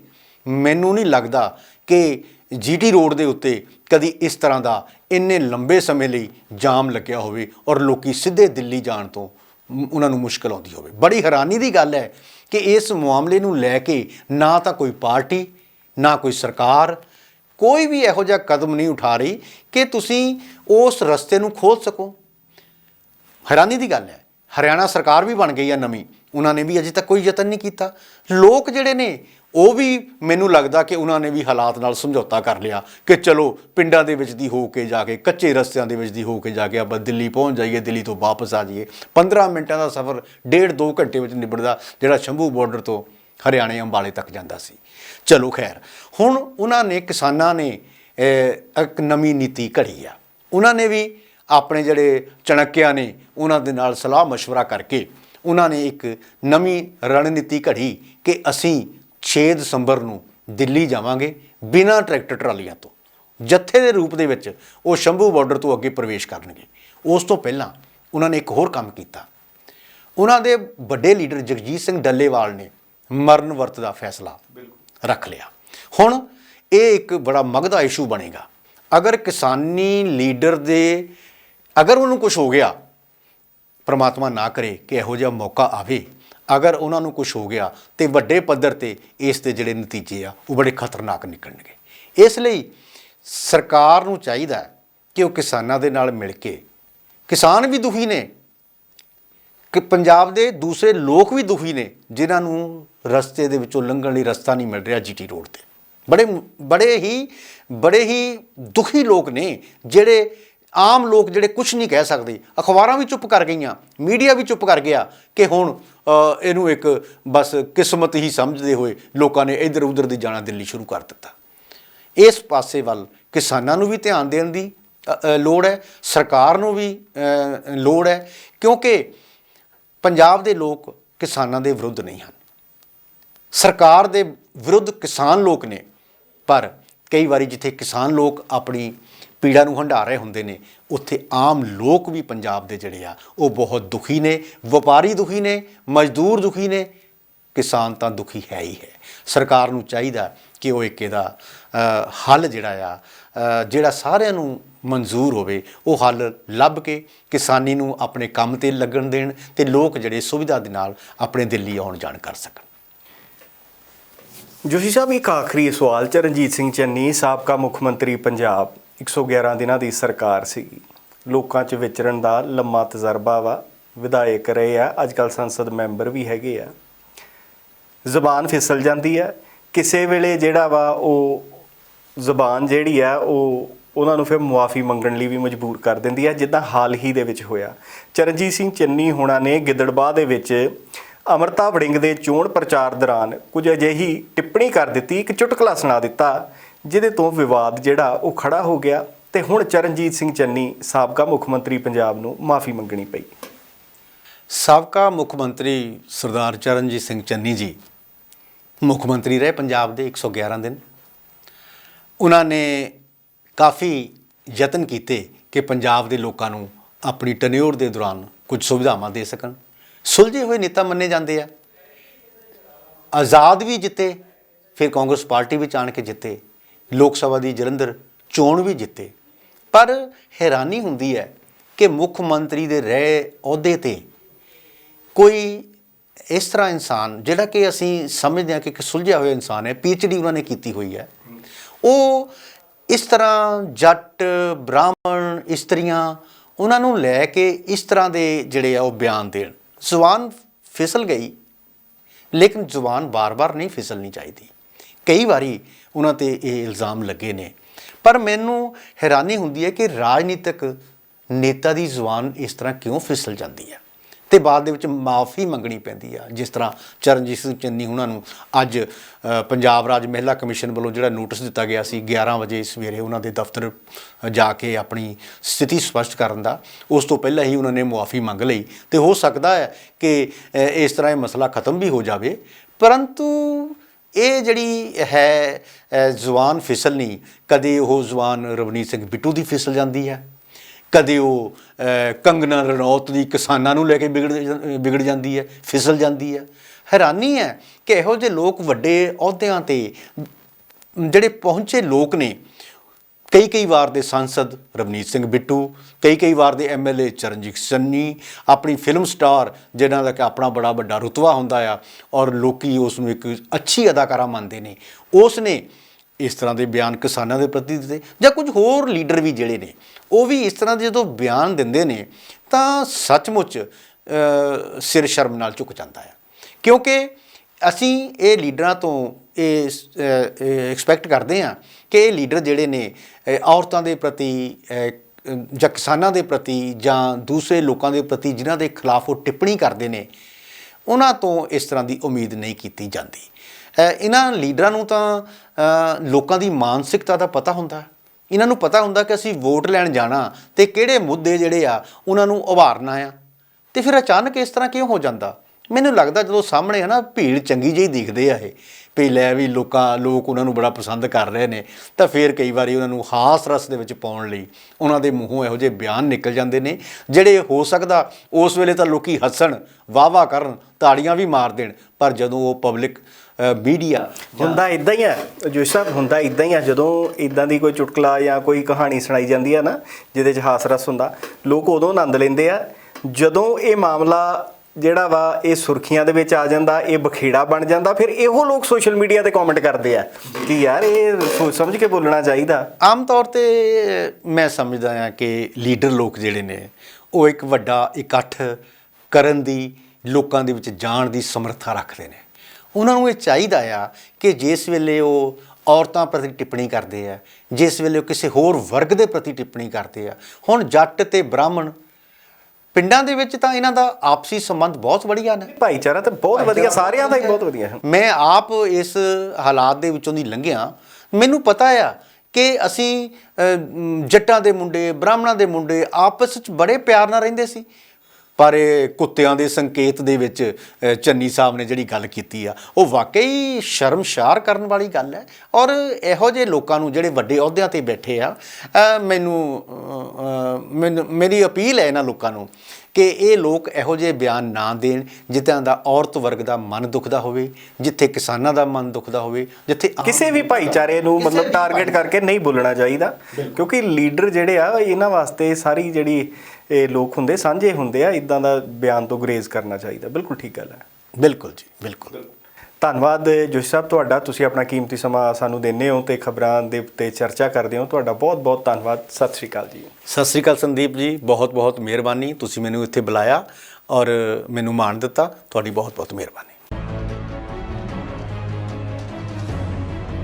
ਮੈਨੂੰ ਨਹੀਂ ਲੱਗਦਾ ਕਿ ਜੀਟੀ ਰੋਡ ਦੇ ਉੱਤੇ ਕਦੀ ਇਸ ਤਰ੍ਹਾਂ ਦਾ ਇੰਨੇ ਲੰਬੇ ਸਮੇਂ ਲਈ ਜਾਮ ਲੱਗਿਆ ਹੋਵੇ ਔਰ ਲੋਕੀ ਸਿੱਧੇ ਦਿੱਲੀ ਜਾਣ ਤੋਂ ਉਹਨਾਂ ਨੂੰ ਮੁਸ਼ਕਲ ਆਉਂਦੀ ਹੋਵੇ। ਬੜੀ ਹੈਰਾਨੀ ਦੀ ਗੱਲ ਹੈ ਕਿ ਇਸ ਮਾਮਲੇ ਨੂੰ ਲੈ ਕੇ ਨਾ ਤਾਂ ਕੋਈ ਪਾਰਟੀ, ਨਾ ਕੋਈ ਸਰਕਾਰ, ਕੋਈ ਵੀ ਇਹੋ ਜਿਹਾ ਕਦਮ ਨਹੀਂ ਉਠਾ ਰਹੀ ਕਿ ਤੁਸੀਂ ਉਸ ਰਸਤੇ ਨੂੰ ਖੋਲ ਸਕੋ। ਹੈਰਾਨੀ ਦੀ ਗੱਲ ਹੈ। ਹਰਿਆਣਾ ਸਰਕਾਰ ਵੀ ਬਣ ਗਈ ਹੈ ਨਵੀਂ। ਉਹਨਾਂ ਨੇ ਵੀ ਅਜੇ ਤੱਕ ਕੋਈ ਯਤਨ ਨਹੀਂ ਕੀਤਾ। ਲੋਕ ਜਿਹੜੇ ਨੇ ਉਹ ਵੀ ਮੈਨੂੰ ਲੱਗਦਾ ਕਿ ਉਹਨਾਂ ਨੇ ਵੀ ਹਾਲਾਤ ਨਾਲ ਸਮਝੌਤਾ ਕਰ ਲਿਆ ਕਿ ਚਲੋ ਪਿੰਡਾਂ ਦੇ ਵਿੱਚ ਦੀ ਹੋ ਕੇ ਜਾ ਕੇ ਕੱਚੇ ਰਸਤਿਆਂ ਦੇ ਵਿੱਚ ਦੀ ਹੋ ਕੇ ਜਾ ਕੇ ਆਪਾਂ ਦਿੱਲੀ ਪਹੁੰਚ ਜਾਈਏ ਦਿੱਲੀ ਤੋਂ ਵਾਪਸ ਆ ਜਾਈਏ 15 ਮਿੰਟਾਂ ਦਾ ਸਫ਼ਰ ਡੇਢ 2 ਘੰਟੇ ਵਿੱਚ ਨਿਬੜਦਾ ਜਿਹੜਾ ਸ਼ੰਭੂ ਬਾਰਡਰ ਤੋਂ ਹਰਿਆਣੇ ਅੰਬਾਲੇ ਤੱਕ ਜਾਂਦਾ ਸੀ ਚਲੋ ਖੈਰ ਹੁਣ ਉਹਨਾਂ ਨੇ ਕਿਸਾਨਾਂ ਨੇ ਅਹ, ਇੱਕ ਨਵੀਂ ਨੀਤੀ ਘੜੀ ਆ ਉਹਨਾਂ ਨੇ ਵੀ ਆਪਣੇ ਜਿਹੜੇ ਚਣਕਿਆ ਨੇ ਉਹਨਾਂ ਦੇ ਨਾਲ ਸਲਾਹ مشورہ ਕਰਕੇ ਉਹਨਾਂ ਨੇ ਇੱਕ ਨਵੀਂ ਰਣਨੀਤੀ ਘੜੀ ਕਿ ਅਸੀਂ 6 ਦਸੰਬਰ ਨੂੰ ਦਿੱਲੀ ਜਾਵਾਂਗੇ ਬਿਨਾਂ ਟਰੈਕਟਰ ਟਰਾਲੀਆਂ ਤੋਂ। ਜੱਥੇ ਦੇ ਰੂਪ ਦੇ ਵਿੱਚ ਉਹ ਸ਼ੰਭੂ ਬਾਰਡਰ ਤੋਂ ਅੱਗੇ ਪ੍ਰਵੇਸ਼ ਕਰਨਗੇ। ਉਸ ਤੋਂ ਪਹਿਲਾਂ ਉਹਨਾਂ ਨੇ ਇੱਕ ਹੋਰ ਕੰਮ ਕੀਤਾ। ਉਹਨਾਂ ਦੇ ਵੱਡੇ ਲੀਡਰ ਜਗਜੀਤ ਸਿੰਘ ਡੱਲੇਵਾਲ ਨੇ ਮਰਨ ਵਰਤ ਦਾ ਫੈਸਲਾ ਰੱਖ ਲਿਆ। ਹੁਣ ਇਹ ਇੱਕ ਬੜਾ ਮਗਦਾ ਇਸ਼ੂ ਬਣੇਗਾ। ਅਗਰ ਕਿਸਾਨੀ ਲੀਡਰ ਦੇ ਅਗਰ ਉਹਨੂੰ ਕੁਝ ਹੋ ਗਿਆ, ਪ੍ਰਮਾਤਮਾ ਨਾ ਕਰੇ ਕਿ ਇਹੋ ਜਿਹਾ ਮੌਕਾ ਆਵੇ ਅਗਰ ਉਹਨਾਂ ਨੂੰ ਕੁਝ ਹੋ ਗਿਆ ਤੇ ਵੱਡੇ ਪੱਧਰ ਤੇ ਇਸ ਦੇ ਜਿਹੜੇ ਨਤੀਜੇ ਆ, ਉਹ ਬੜੇ ਖਤਰਨਾਕ ਨਿਕਲਣਗੇ। ਇਸ ਲਈ ਸਰਕਾਰ ਨੂੰ ਚਾਹੀਦਾ ਕਿ ਉਹ ਕਿਸਾਨਾਂ ਦੇ ਨਾਲ ਮਿਲ ਕੇ, ਕਿਸਾਨ ਵੀ ਦੁਖੀ ਨੇ, ਕਿ ਪੰਜਾਬ ਦੇ ਦੂਸਰੇ ਲੋਕ ਵੀ ਦੁਖੀ ਨੇ, ਜਿਨ੍ਹਾਂ ਨੂੰ ਰਸਤੇ ਦੇ ਵਿੱਚੋਂ ਲੰਘਣ ਲਈ ਰਸਤਾ ਨਹੀਂ ਮਿਲ ਰਿਹਾ ਜੀਟੀ ਰੋਡ ਤੇ। ਬੜੇ ਬੜੇ ਹੀ ਬੜੇ ਹੀ ਦੁਖੀ ਲੋਕ ਨੇ, ਜਿਹੜੇ ਆਮ ਲੋਕ ਜਿਹੜੇ ਕੁਝ ਨਹੀਂ ਕਹਿ ਸਕਦੇ, ਅਖਬਾਰਾਂ ਵੀ ਚੁੱਪ ਕਰ ਗਈਆਂ, ਮੀਡੀਆ ਵੀ ਚੁੱਪ ਕਰ ਗਿਆ ਕਿ ਹੁਣ ਇਹਨੂੰ ਇੱਕ ਬਸ ਕਿਸਮਤ ਹੀ ਸਮਝਦੇ ਹੋਏ ਲੋਕਾਂ ਨੇ ਇੱਧਰ ਉੱਧਰ ਦੀ ਜਾਣਾ ਦਿੱਲੀ ਸ਼ੁਰੂ ਕਰ ਦਿੱਤਾ। ਇਸ ਪਾਸੇ ਵੱਲ ਕਿਸਾਨਾਂ ਨੂੰ ਵੀ ਧਿਆਨ ਦੇਣ ਦੀ ਲੋੜ ਹੈ, ਸਰਕਾਰ ਨੂੰ ਵੀ ਲੋੜ ਹੈ, ਕਿਉਂਕਿ ਪੰਜਾਬ ਦੇ ਲੋਕ ਕਿਸਾਨਾਂ ਦੇ ਵਿਰੁੱਧ ਨਹੀਂ ਹਨ। ਸਰਕਾਰ ਦੇ ਵਿਰੁੱਧ ਕਿਸਾਨ ਲੋਕ ਨੇ, ਪਰ ਕਈ ਵਾਰੀ ਜਿੱਥੇ ਕਿਸਾਨ ਲੋਕ ਆਪਣੀ ਪੀੜਾ ਨੂੰ ਹੰਢਾ ਰਹੇ ਹੁੰਦੇ ਨੇ। ਉੱਥੇ ਆਮ ਲੋਕ ਵੀ ਪੰਜਾਬ ਦੇ ਜਿਹੜੇ ਆ, ਉਹ ਬਹੁਤ ਦੁਖੀ ਨੇ, ਵਪਾਰੀ ਦੁਖੀ ਨੇ, ਮਜ਼ਦੂਰ ਦੁਖੀ ਨੇ, ਕਿਸਾਨ ਤਾਂ ਦੁਖੀ ਹੈ ਹੀ ਹੈ। ਸਰਕਾਰ ਨੂੰ ਚਾਹੀਦਾ ਕਿ ਉਹ ਇੱਕ ਇਹਦਾ ਹੱਲ ਜਿਹੜਾ ਆ ਜਿਹੜਾ ਸਾਰਿਆਂ ਨੂੰ ਮਨਜ਼ੂਰ ਹੋਵੇ, ਉਹ ਹੱਲ ਲੱਭ ਕੇ ਕਿਸਾਨੀ ਨੂੰ ਆਪਣੇ ਕੰਮ ਤੇ ਲੱਗਣ ਦੇਣ ਤੇ ਲੋਕ ਜਿਹੜੇ ਸੁਵਿਧਾ ਦੇ ਨਾਲ ਆਪਣੇ ਦਿੱਲੀ ਆਉਣ ਜਾਣ ਕਰ ਸਕਣ। ਜੋਸ਼ੀ ਸਾਹਿਬ, ਇੱਕ ਆਖਰੀ ਸਵਾਲ, ਚਰਨਜੀਤ ਸਿੰਘ ਚੰਨੀ, ਸਾਬਕਾ ਮੁੱਖ ਮੰਤਰੀ ਪੰਜਾਬ। 111 ਦਿਨਾਂ ਦੀ ਸਰਕਾਰ ਸੀਗੀ। ਲੋਕਾਂ 'ਚ ਵਿਚਰਨ ਦਾ ਲੰਮਾ ਤਜਰਬਾ ਵਾ। ਵਿਧਾਇਕ ਰਹੇ ਆ ਅੱਜਕੱਲ ਸੰਸਦ ਮੈਂਬਰ ਵੀ ਹੈਗੇ ਆ। ਜ਼ਬਾਨ ਫਿਸਲ ਜਾਂਦੀ ਹੈ ਕਿਸੇ ਵੇਲੇ ਜਿਹੜਾ ਵਾ ਉਹ ਜ਼ਬਾਨ ਜਿਹੜੀ ਆ, ਉਹ ਉਹਨਾਂ ਨੂੰ ਫਿਰ ਮੁਆਫੀ ਮੰਗਣ ਲਈ ਵੀ ਮਜਬੂਰ ਕਰ ਦਿੰਦੀ ਹੈ ਜਿੱਦਾਂ ਹਾਲ ਹੀ ਦੇ ਵਿੱਚ ਹੋਇਆ। ਚਰਨਜੀਤ ਸਿੰਘ ਚੰਨੀ ਹੋਣਾ ਨੇ ਗਿੱਦੜਬਾਹ ਦੇ ਵਿੱਚ ਅਮਰਤਾ ਵੜਿੰਗ ਦੇ ਚੋਣ ਪ੍ਰਚਾਰ ਦੌਰਾਨ ਕੁਝ ਅਜਿਹੀ ਟਿੱਪਣੀ ਕਰ ਦਿੱਤੀ, ਇੱਕ ਚੁਟਕਲਾ ਸੁਣਾ ਦਿੱਤਾ ਜਿਹਦੇ ਤੋਂ ਵਿਵਾਦ ਜਿਹੜਾ ਉਹ ਖੜਾ ਹੋ ਗਿਆ ਤੇ ਹੁਣ ਚਰਨਜੀਤ ਸਿੰਘ ਚੰਨੀ ਸਾਬਕਾ ਮੁੱਖ ਮੰਤਰੀ ਪੰਜਾਬ ਨੂੰ ਮਾਫੀ ਮੰਗਣੀ ਪਈ। ਸਾਬਕਾ ਮੁੱਖ ਮੰਤਰੀ ਸਰਦਾਰ ਚਰਨਜੀਤ ਸਿੰਘ ਚੰਨੀ ਜੀ ਮੁੱਖ ਮੰਤਰੀ ਰਹੇ ਪੰਜਾਬ ਦੇ 111 ਦਿਨ। ਉਹਨਾਂ ਨੇ ਕਾਫੀ ਯਤਨ ਕੀਤੇ ਕਿ ਪੰਜਾਬ ਦੇ ਲੋਕਾਂ ਨੂੰ ਆਪਣੀ ਟਨਿਓਰ ਦੇ ਦੌਰਾਨ ਕੁਝ ਸੁਵਿਧਾਵਾਂ ਦੇ ਸਕਣ। ਸੁਲਝੇ ਹੋਏ ਨੇਤਾ ਮੰਨੇ ਜਾਂਦੇ ਆ। ਆਜ਼ਾਦ ਵੀ ਜਿੱਤੇ, ਫਿਰ ਕਾਂਗਰਸ ਪਾਰਟੀ ਵਿੱਚ ਆਣ ਕੇ ਜਿੱਤੇ। ਲੋਕ ਸਭਾ ਦੀ ਜਲੰਧਰ ਚੋਣ ਵੀ ਜਿੱਤੇ। ਪਰ ਹੈਰਾਨੀ ਹੁੰਦੀ ਹੈ ਕਿ ਮੁੱਖ ਮੰਤਰੀ ਦੇ ਰਹੇ ਅਹੁਦੇ ਤੇ ਕੋਈ ਇਸ ਤਰ੍ਹਾਂ ਇਨਸਾਨ, ਜਿਹੜਾ ਕਿ ਅਸੀਂ ਸਮਝਦੇ ਹਾਂ ਕਿ ਇੱਕ ਸੁਲਝਿਆ ਹੋਇਆ ਇਨਸਾਨ ਹੈ ਪੀਐਚਡੀ ਉਹਨਾਂ ਨੇ ਕੀਤੀ ਹੋਈ ਹੈ, ਉਹ ਇਸ ਤਰ੍ਹਾਂ ਜੱਟ, ਬ੍ਰਾਹਮਣ ਇਸਤਰੀਆਂ ਉਹਨਾਂ ਨੂੰ ਲੈ ਕੇ ਇਸ ਤਰ੍ਹਾਂ ਦੇ ਜਿਹੜੇ ਆ ਉਹ ਬਿਆਨ ਦੇਣ। ਜ਼ੁਬਾਨ ਫਿਸਲ ਗਈ, ਲੇਕਿਨ ਜ਼ੁਬਾਨ ਬਾਰ-ਬਾਰ ਨਹੀਂ ਫਿਸਲਣੀ ਚਾਹੀਦੀ। ਕਈ ਵਾਰੀ ਉਹਨਾਂ ਤੇ ਇਹ ਇਲਜ਼ਾਮ ਲੱਗੇ ਨੇ। ਪਰ ਮੈਨੂੰ ਹੈਰਾਨੀ ਹੁੰਦੀ ਹੈ ਕਿ ਰਾਜਨੀਤਿਕ ਨੇਤਾ ਦੀ ਜ਼ੁਬਾਨ ਇਸ ਤਰ੍ਹਾਂ ਕਿਉਂ ਫਿਸਲ ਜਾਂਦੀ ਹੈ? ਤੇ ਬਾਅਦ ਦੇ ਵਿੱਚ ਮਾਫੀ ਮੰਗਣੀ ਪੈਂਦੀ ਆ, ਜਿਸ ਤਰ੍ਹਾਂ ਚਰਨਜੀਤ ਸਿੰਘ ਚੰਨੀ ਉਹਨਾਂ ਨੂੰ ਅੱਜ ਪੰਜਾਬ ਰਾਜ ਮਹਿਲਾ ਕਮਿਸ਼ਨ ਵੱਲੋਂ ਜਿਹੜਾ ਨੋਟਿਸ ਦਿੱਤਾ ਗਿਆ ਸੀ 11 ਵਜੇ ਸਵੇਰੇ ਉਹਨਾਂ ਦੇ ਦਫ਼ਤਰ ਜਾ ਕੇ ਆਪਣੀ ਸਥਿਤੀ ਸਪਸ਼ਟ ਕਰਨ ਦਾ, ਉਸ ਤੋਂ ਪਹਿਲਾਂ ਹੀ ਉਹਨਾਂ ਨੇ ਮੁਆਫੀ ਮੰਗ ਲਈ। ਤੇ ਹੋ ਸਕਦਾ ਹੈ ਕਿ ਇਸ ਤਰ੍ਹਾਂ ਇਹ ਮਸਲਾ ਖਤਮ ਵੀ ਹੋ ਜਾਵੇ। ਪਰੰਤੂ ਇਹ ਜਿਹੜੀ ਹੈ ਅ, ਜ਼ੁਬਾਨ ਫਿਸਲਣੀ ਕਦੇ ਉਹ ਜ਼ੁਬਾਨ ਰਵਨੀਤ ਸਿੰਘ ਬਿੱਟੂ ਦੀ ਫਿਸਲ ਜਾਂਦੀ ਹੈ ਕਦੇ ਉਹ ਕੰਗਨਾ ਰਣੌਤ ਦੀ ਕਿਸਾਨਾਂ ਨੂੰ ਲੈ ਕੇ ਵਿਗੜ ਜਾਂ- ਵਿਗੜ ਜਾਂਦੀ ਹੈ ਫਿਸਲ ਜਾਂਦੀ ਹੈ। ਹੈਰਾਨੀ ਹੈ ਕਿ ਇਹੋ ਜਿਹੇ ਲੋਕ ਵੱਡੇ ਅਹੁਦਿਆਂ ਤੇ ਜਿਹੜੇ ਪਹੁੰਚੇ ਲੋਕ ਨੇ ਕਈ ਕਈ ਵਾਰ ਦੇ ਸੰਸਦ ਰਵਨੀਤ ਸਿੰਘ ਬਿੱਟੂ, ਕਈ ਕਈ ਵਾਰ ਦੇ ਐਮਐਲਏ ਚਰਨਜੀਤ ਸੰਨੀ, ਆਪਣੀ ਫਿਲਮ ਸਟਾਰ ਜਿਨ੍ਹਾਂ ਦਾ ਕਿ ਆਪਣਾ ਬੜਾ ਵੱਡਾ ਰੁਤਬਾ ਹੁੰਦਾ ਆ ਔਰ ਲੋਕੀ ਉਸ ਨੂੰ ਇੱਕ ਅੱਛੀ ਅਦਾਕਾਰਾ ਮੰਨਦੇ ਨੇ। ਉਸ ਨੇ ਇਸ ਤਰ੍ਹਾਂ ਦੇ ਬਿਆਨ ਕਿਸਾਨਾਂ ਦੇ ਪ੍ਰਤੀ ਦਿੱਤੇ ਜਾਂ ਕੁਝ ਹੋਰ ਲੀਡਰ ਵੀ ਜਿਹੜੇ ਨੇ, ਉਹ ਵੀ ਇਸ ਤਰ੍ਹਾਂ ਦੇ ਜਦੋਂ ਬਿਆਨ ਦਿੰਦੇ ਨੇ ਤਾਂ ਸੱਚਮੁੱਚ ਸਿਰ ਸ਼ਰਮ ਨਾਲ ਝੁਕ ਜਾਂਦਾ ਹੈ ਕਿਉਂਕਿ ਅਸੀਂ ਇਹ ਲੀਡਰਾਂ ਤੋਂ ਇਹ ਐਕਸਪੈਕਟ ਕਰਦੇ ਹਾਂ ਕਿ ਇਹ ਲੀਡਰ ਜਿਹੜੇ ਨੇ ਔਰਤਾਂ ਦੇ ਪ੍ਰਤੀ ਜਾਂ ਕਿਸਾਨਾਂ ਦੇ ਪ੍ਰਤੀ ਜਾਂ ਦੂਸਰੇ ਲੋਕਾਂ ਦੇ ਪ੍ਰਤੀ ਜਿਨ੍ਹਾਂ ਦੇ ਖਿਲਾਫ ਉਹ ਟਿੱਪਣੀ ਕਰਦੇ ਨੇ, ਉਹਨਾਂ ਤੋਂ ਇਸ ਤਰ੍ਹਾਂ ਦੀ ਉਮੀਦ ਨਹੀਂ ਕੀਤੀ ਜਾਂਦੀ। ਇਹਨਾਂ ਲੀਡਰਾਂ ਨੂੰ ਤਾਂ ਲੋਕਾਂ ਦੀ ਮਾਨਸਿਕਤਾ ਦਾ ਪਤਾ ਹੁੰਦਾ। ਇਹਨਾਂ ਨੂੰ ਪਤਾ ਹੁੰਦਾ ਕਿ ਅਸੀਂ ਵੋਟ ਲੈਣ ਜਾਣਾ ਤੇ ਕਿਹੜੇ ਮੁੱਦੇ ਜਿਹੜੇ ਆ, ਉਹਨਾਂ ਨੂੰ ਉਭਾਰਨਾ ਆ। ਤੇ ਫਿਰ ਅਚਾਨਕ ਇਸ ਤਰ੍ਹਾਂ ਕਿਉਂ ਹੋ ਜਾਂਦਾ? ਮੈਨੂੰ ਲੱਗਦਾ ਜਦੋਂ ਸਾਹਮਣੇ ਹੈ ਨਾ ਭੀੜ ਚੰਗੀ ਜਿਹੀ ਦਿਖਦੇ ਆ ਇਹ, ਵੀ ਲੈ ਵੀ ਲੋਕਾਂ, ਲੋਕ ਉਹਨਾਂ ਨੂੰ ਬੜਾ ਪਸੰਦ ਕਰ ਰਹੇ ਨੇ, ਤਾਂ ਫਿਰ ਕਈ ਵਾਰੀ ਉਹਨਾਂ ਨੂੰ ਹਾਸ ਰਸ ਦੇ ਵਿੱਚ ਪਾਉਣ ਲਈ ਉਹਨਾਂ ਦੇ ਮੂੰਹੋਂ ਇਹੋ ਜਿਹੇ ਬਿਆਨ ਨਿਕਲ ਜਾਂਦੇ ਨੇ, ਜਿਹੜੇ ਹੋ ਸਕਦਾ ਉਸ ਵੇਲੇ ਤਾਂ ਲੋਕੀ ਹੱਸਣ, ਵਾਹ-ਵਾਹ ਕਰਨ, ਤਾੜੀਆਂ ਵੀ ਮਾਰ ਦੇਣ, ਪਰ ਜਦੋਂ ਉਹ ਪਬਲਿਕ ਮੀਡੀਆ ਹੁੰਦਾ ਇਦਾਂ ਹੀ ਆ, ਜੋਸ਼ ਸਾਹਿਬ, ਹੁੰਦਾ ਇਦਾਂ ਹੀ ਆ, ਜਦੋਂ ਇਦਾਂ ਦੀ ਕੋਈ ਚੁਟਕਲਾ ਜਾਂ ਕੋਈ ਕਹਾਣੀ ਸੁਣਾਈ ਜਾਂਦੀ ਆ ਨਾ, ਜਿਹਦੇ 'ਚ ਹਾਸ ਰਸ ਹੁੰਦਾ, ਲੋਕ ਉਦੋਂ ਆਨੰਦ ਲੈਂਦੇ ਆ, ਜਦੋਂ ਇਹ ਮਾਮਲਾ ਜਿਹੜਾ ਵਾ, ਇਹ ਸੁਰਖੀਆਂ ਦੇ ਵਿੱਚ ਆ ਜਾਂਦਾ, ਇਹ ਬਖੇੜਾ ਬਣ ਜਾਂਦਾ, ਫਿਰ ਇਹੋ ਲੋਕ ਸੋਸ਼ਲ ਮੀਡੀਆ ਤੇ ਕਮੈਂਟ ਕਰਦੇ ਆ ਕਿ ਯਾਰ ਇਹ ਸੋਚ ਸਮਝ ਕੇ ਬੋਲਣਾ ਚਾਹੀਦਾ। ਆਮ ਤੌਰ ਤੇ ਮੈਂ ਸਮਝਦਾ ਹਾਂ ਕਿ ਲੀਡਰ ਲੋਕ ਜਿਹੜੇ ਨੇ, ਉਹ ਇੱਕ ਵੱਡਾ ਇਕੱਠ ਕਰਨ ਦੀ, ਲੋਕਾਂ ਦੇ ਵਿੱਚ ਜਾਣ ਦੀ ਸਮਰੱਥਾ ਰੱਖਦੇ ਨੇ। ਉਹਨਾਂ ਨੂੰ ਇਹ ਚਾਹੀਦਾ ਆ ਕਿ ਜਿਸ ਵੇਲੇ ਉਹ ਔਰਤਾਂ ਪ੍ਰਤੀ ਟਿੱਪਣੀ ਕਰਦੇ ਆ, ਜਿਸ ਵੇਲੇ ਉਹ ਕਿਸੇ ਹੋਰ ਵਰਗ ਦੇ ਪ੍ਰਤੀ ਟਿੱਪਣੀ ਕਰਦੇ ਆ, ਹੁਣ ਜੱਟ ਤੇ ਬ੍ਰਾਹਮਣ ਪਿੰਡਾਂ ਦੇ ਵਿੱਚ ਤਾਂ ਇਹਨਾਂ ਦਾ ਆਪਸੀ ਸੰਬੰਧ ਬਹੁਤ ਵਧੀਆ ਨੇ। ਭਾਈਚਾਰਾ ਤਾਂ ਬਹੁਤ ਵਧੀਆ ਸਾਰਿਆਂ ਦਾ ਹੀ ਬਹੁਤ ਵਧੀਆ। ਹੈ ਮੈਂ ਆਪ ਇਸ ਹਾਲਾਤ ਦੇ ਵਿੱਚੋਂ ਦੀ ਲੰਘਿਆ। ਮੈਨੂੰ ਪਤਾ ਆ ਕਿ ਅਸੀਂ ਜੱਟਾਂ ਦੇ ਮੁੰਡੇ ਬ੍ਰਾਹਮਣਾਂ ਦੇ ਮੁੰਡੇ ਆਪਸ ਵਿੱਚ ਬੜੇ ਪਿਆਰ ਨਾਲ ਰਹਿੰਦੇ ਸੀ। ਪਰ ਇਹ ਕੁੱਤਿਆਂ ਦੇ ਸੰਕੇਤ ਦੇ ਵਿੱਚ ਅ, ਚੰਨੀ ਸਾਹਿਬ ਨੇ ਜਿਹੜੀ ਗੱਲ ਕੀਤੀ ਆ ਉਹ ਵਾਕਈ ਸ਼ਰਮਸ਼ਾਰ ਕਰਨ ਵਾਲੀ ਗੱਲ ਹੈ। ਔਰ ਇਹੋ ਜਿਹੇ ਲੋਕਾਂ ਨੂੰ ਜਿਹੜੇ ਵੱਡੇ ਅਹੁਦਿਆਂ ਤੇ ਬੈਠੇ ਆ ਅ, ਮੈਨੂੰ ਅ, ਅ, ਮੈਨੂੰ ਮੇਰੀ ਅਪੀਲ ਹੈ ਇਹਨਾਂ ਲੋਕਾਂ ਨੂੰ ਕਿ ਇਹ ਲੋਕ ਇਹੋ ਜਿਹੇ ਬਿਆਨ ਨਾ ਦੇਣ ਜਿੱਦਾਂ ਦਾ ਔਰਤ ਵਰਗ ਦਾ ਮਨ ਦੁਖਦਾ ਹੋਵੇ ਜਿੱਥੇ ਕਿਸਾਨਾਂ ਦਾ ਮਨ ਦੁਖਦਾ ਹੋਵੇ ਜਿੱਥੇ ਆਮ- ਕਿਸੇ ਵੀ ਭਾਈਚਾਰੇ ਨੂੰ ਮਤਲਬ ਟਾਰਗੇਟ ਕਰਕੇ ਨਹੀਂ ਬੋਲਣਾ ਚਾਹੀਦਾ ਕਿਉਂਕਿ ਲੀਡਰ ਜਿਹੜੇ ਆ ਇਹਨਾਂ ਵਾਸਤੇ ਸਾਰੀ ਜਿਹੜੀ ਇਹ ਲੋਕ ਹੁੰਦੇ ਸਾਂਝੇ ਹੁੰਦੇ ਆ ਇਦਾਂ ਦਾ ਬਿਆਨ ਤੋਂ ਗਰੇਜ਼ ਕਰਨਾ ਚਾਹੀਦਾ। ਬਿਲਕੁਲ ਠੀਕ ਗੱਲ ਹੈ। ਬਿਲਕੁਲ ਜੀ ਬਿਲਕੁਲ। ਧੰਨਵਾਦ ਜੋਸ਼ ਸਾਹਿਬ ਤੁਹਾਡਾ ਤੁਸੀਂ ਆਪਣਾ ਕੀਮਤੀ ਸਮਾਂ ਸਾਨੂੰ ਦਿੰਦੇ ਹੋ ਤੇ ਖਬਰਾਂ ਦੇ ਉੱਤੇ ਚਰਚਾ ਕਰਦੇ ਹੋ। ਤੁਹਾਡਾ ਬਹੁਤ ਬਹੁਤ ਧੰਨਵਾਦ। ਸਤਿ ਸ਼੍ਰੀ ਅਕਾਲ ਜੀ। ਸਤਿ ਸ੍ਰੀ ਅਕਾਲ ਸੰਦੀਪ ਜੀ ਬਹੁਤ ਬਹੁਤ ਮਿਹਰਬਾਨੀ। ਤੁਸੀਂ ਮੈਨੂੰ ਇੱਥੇ ਬੁਲਾਇਆ ਔਰ ਮੈਨੂੰ ਮਾਣ ਦਿੱਤਾ। ਤੁਹਾਡੀ ਬਹੁਤ ਬਹੁਤ ਮਿਹਰਬਾਨੀ।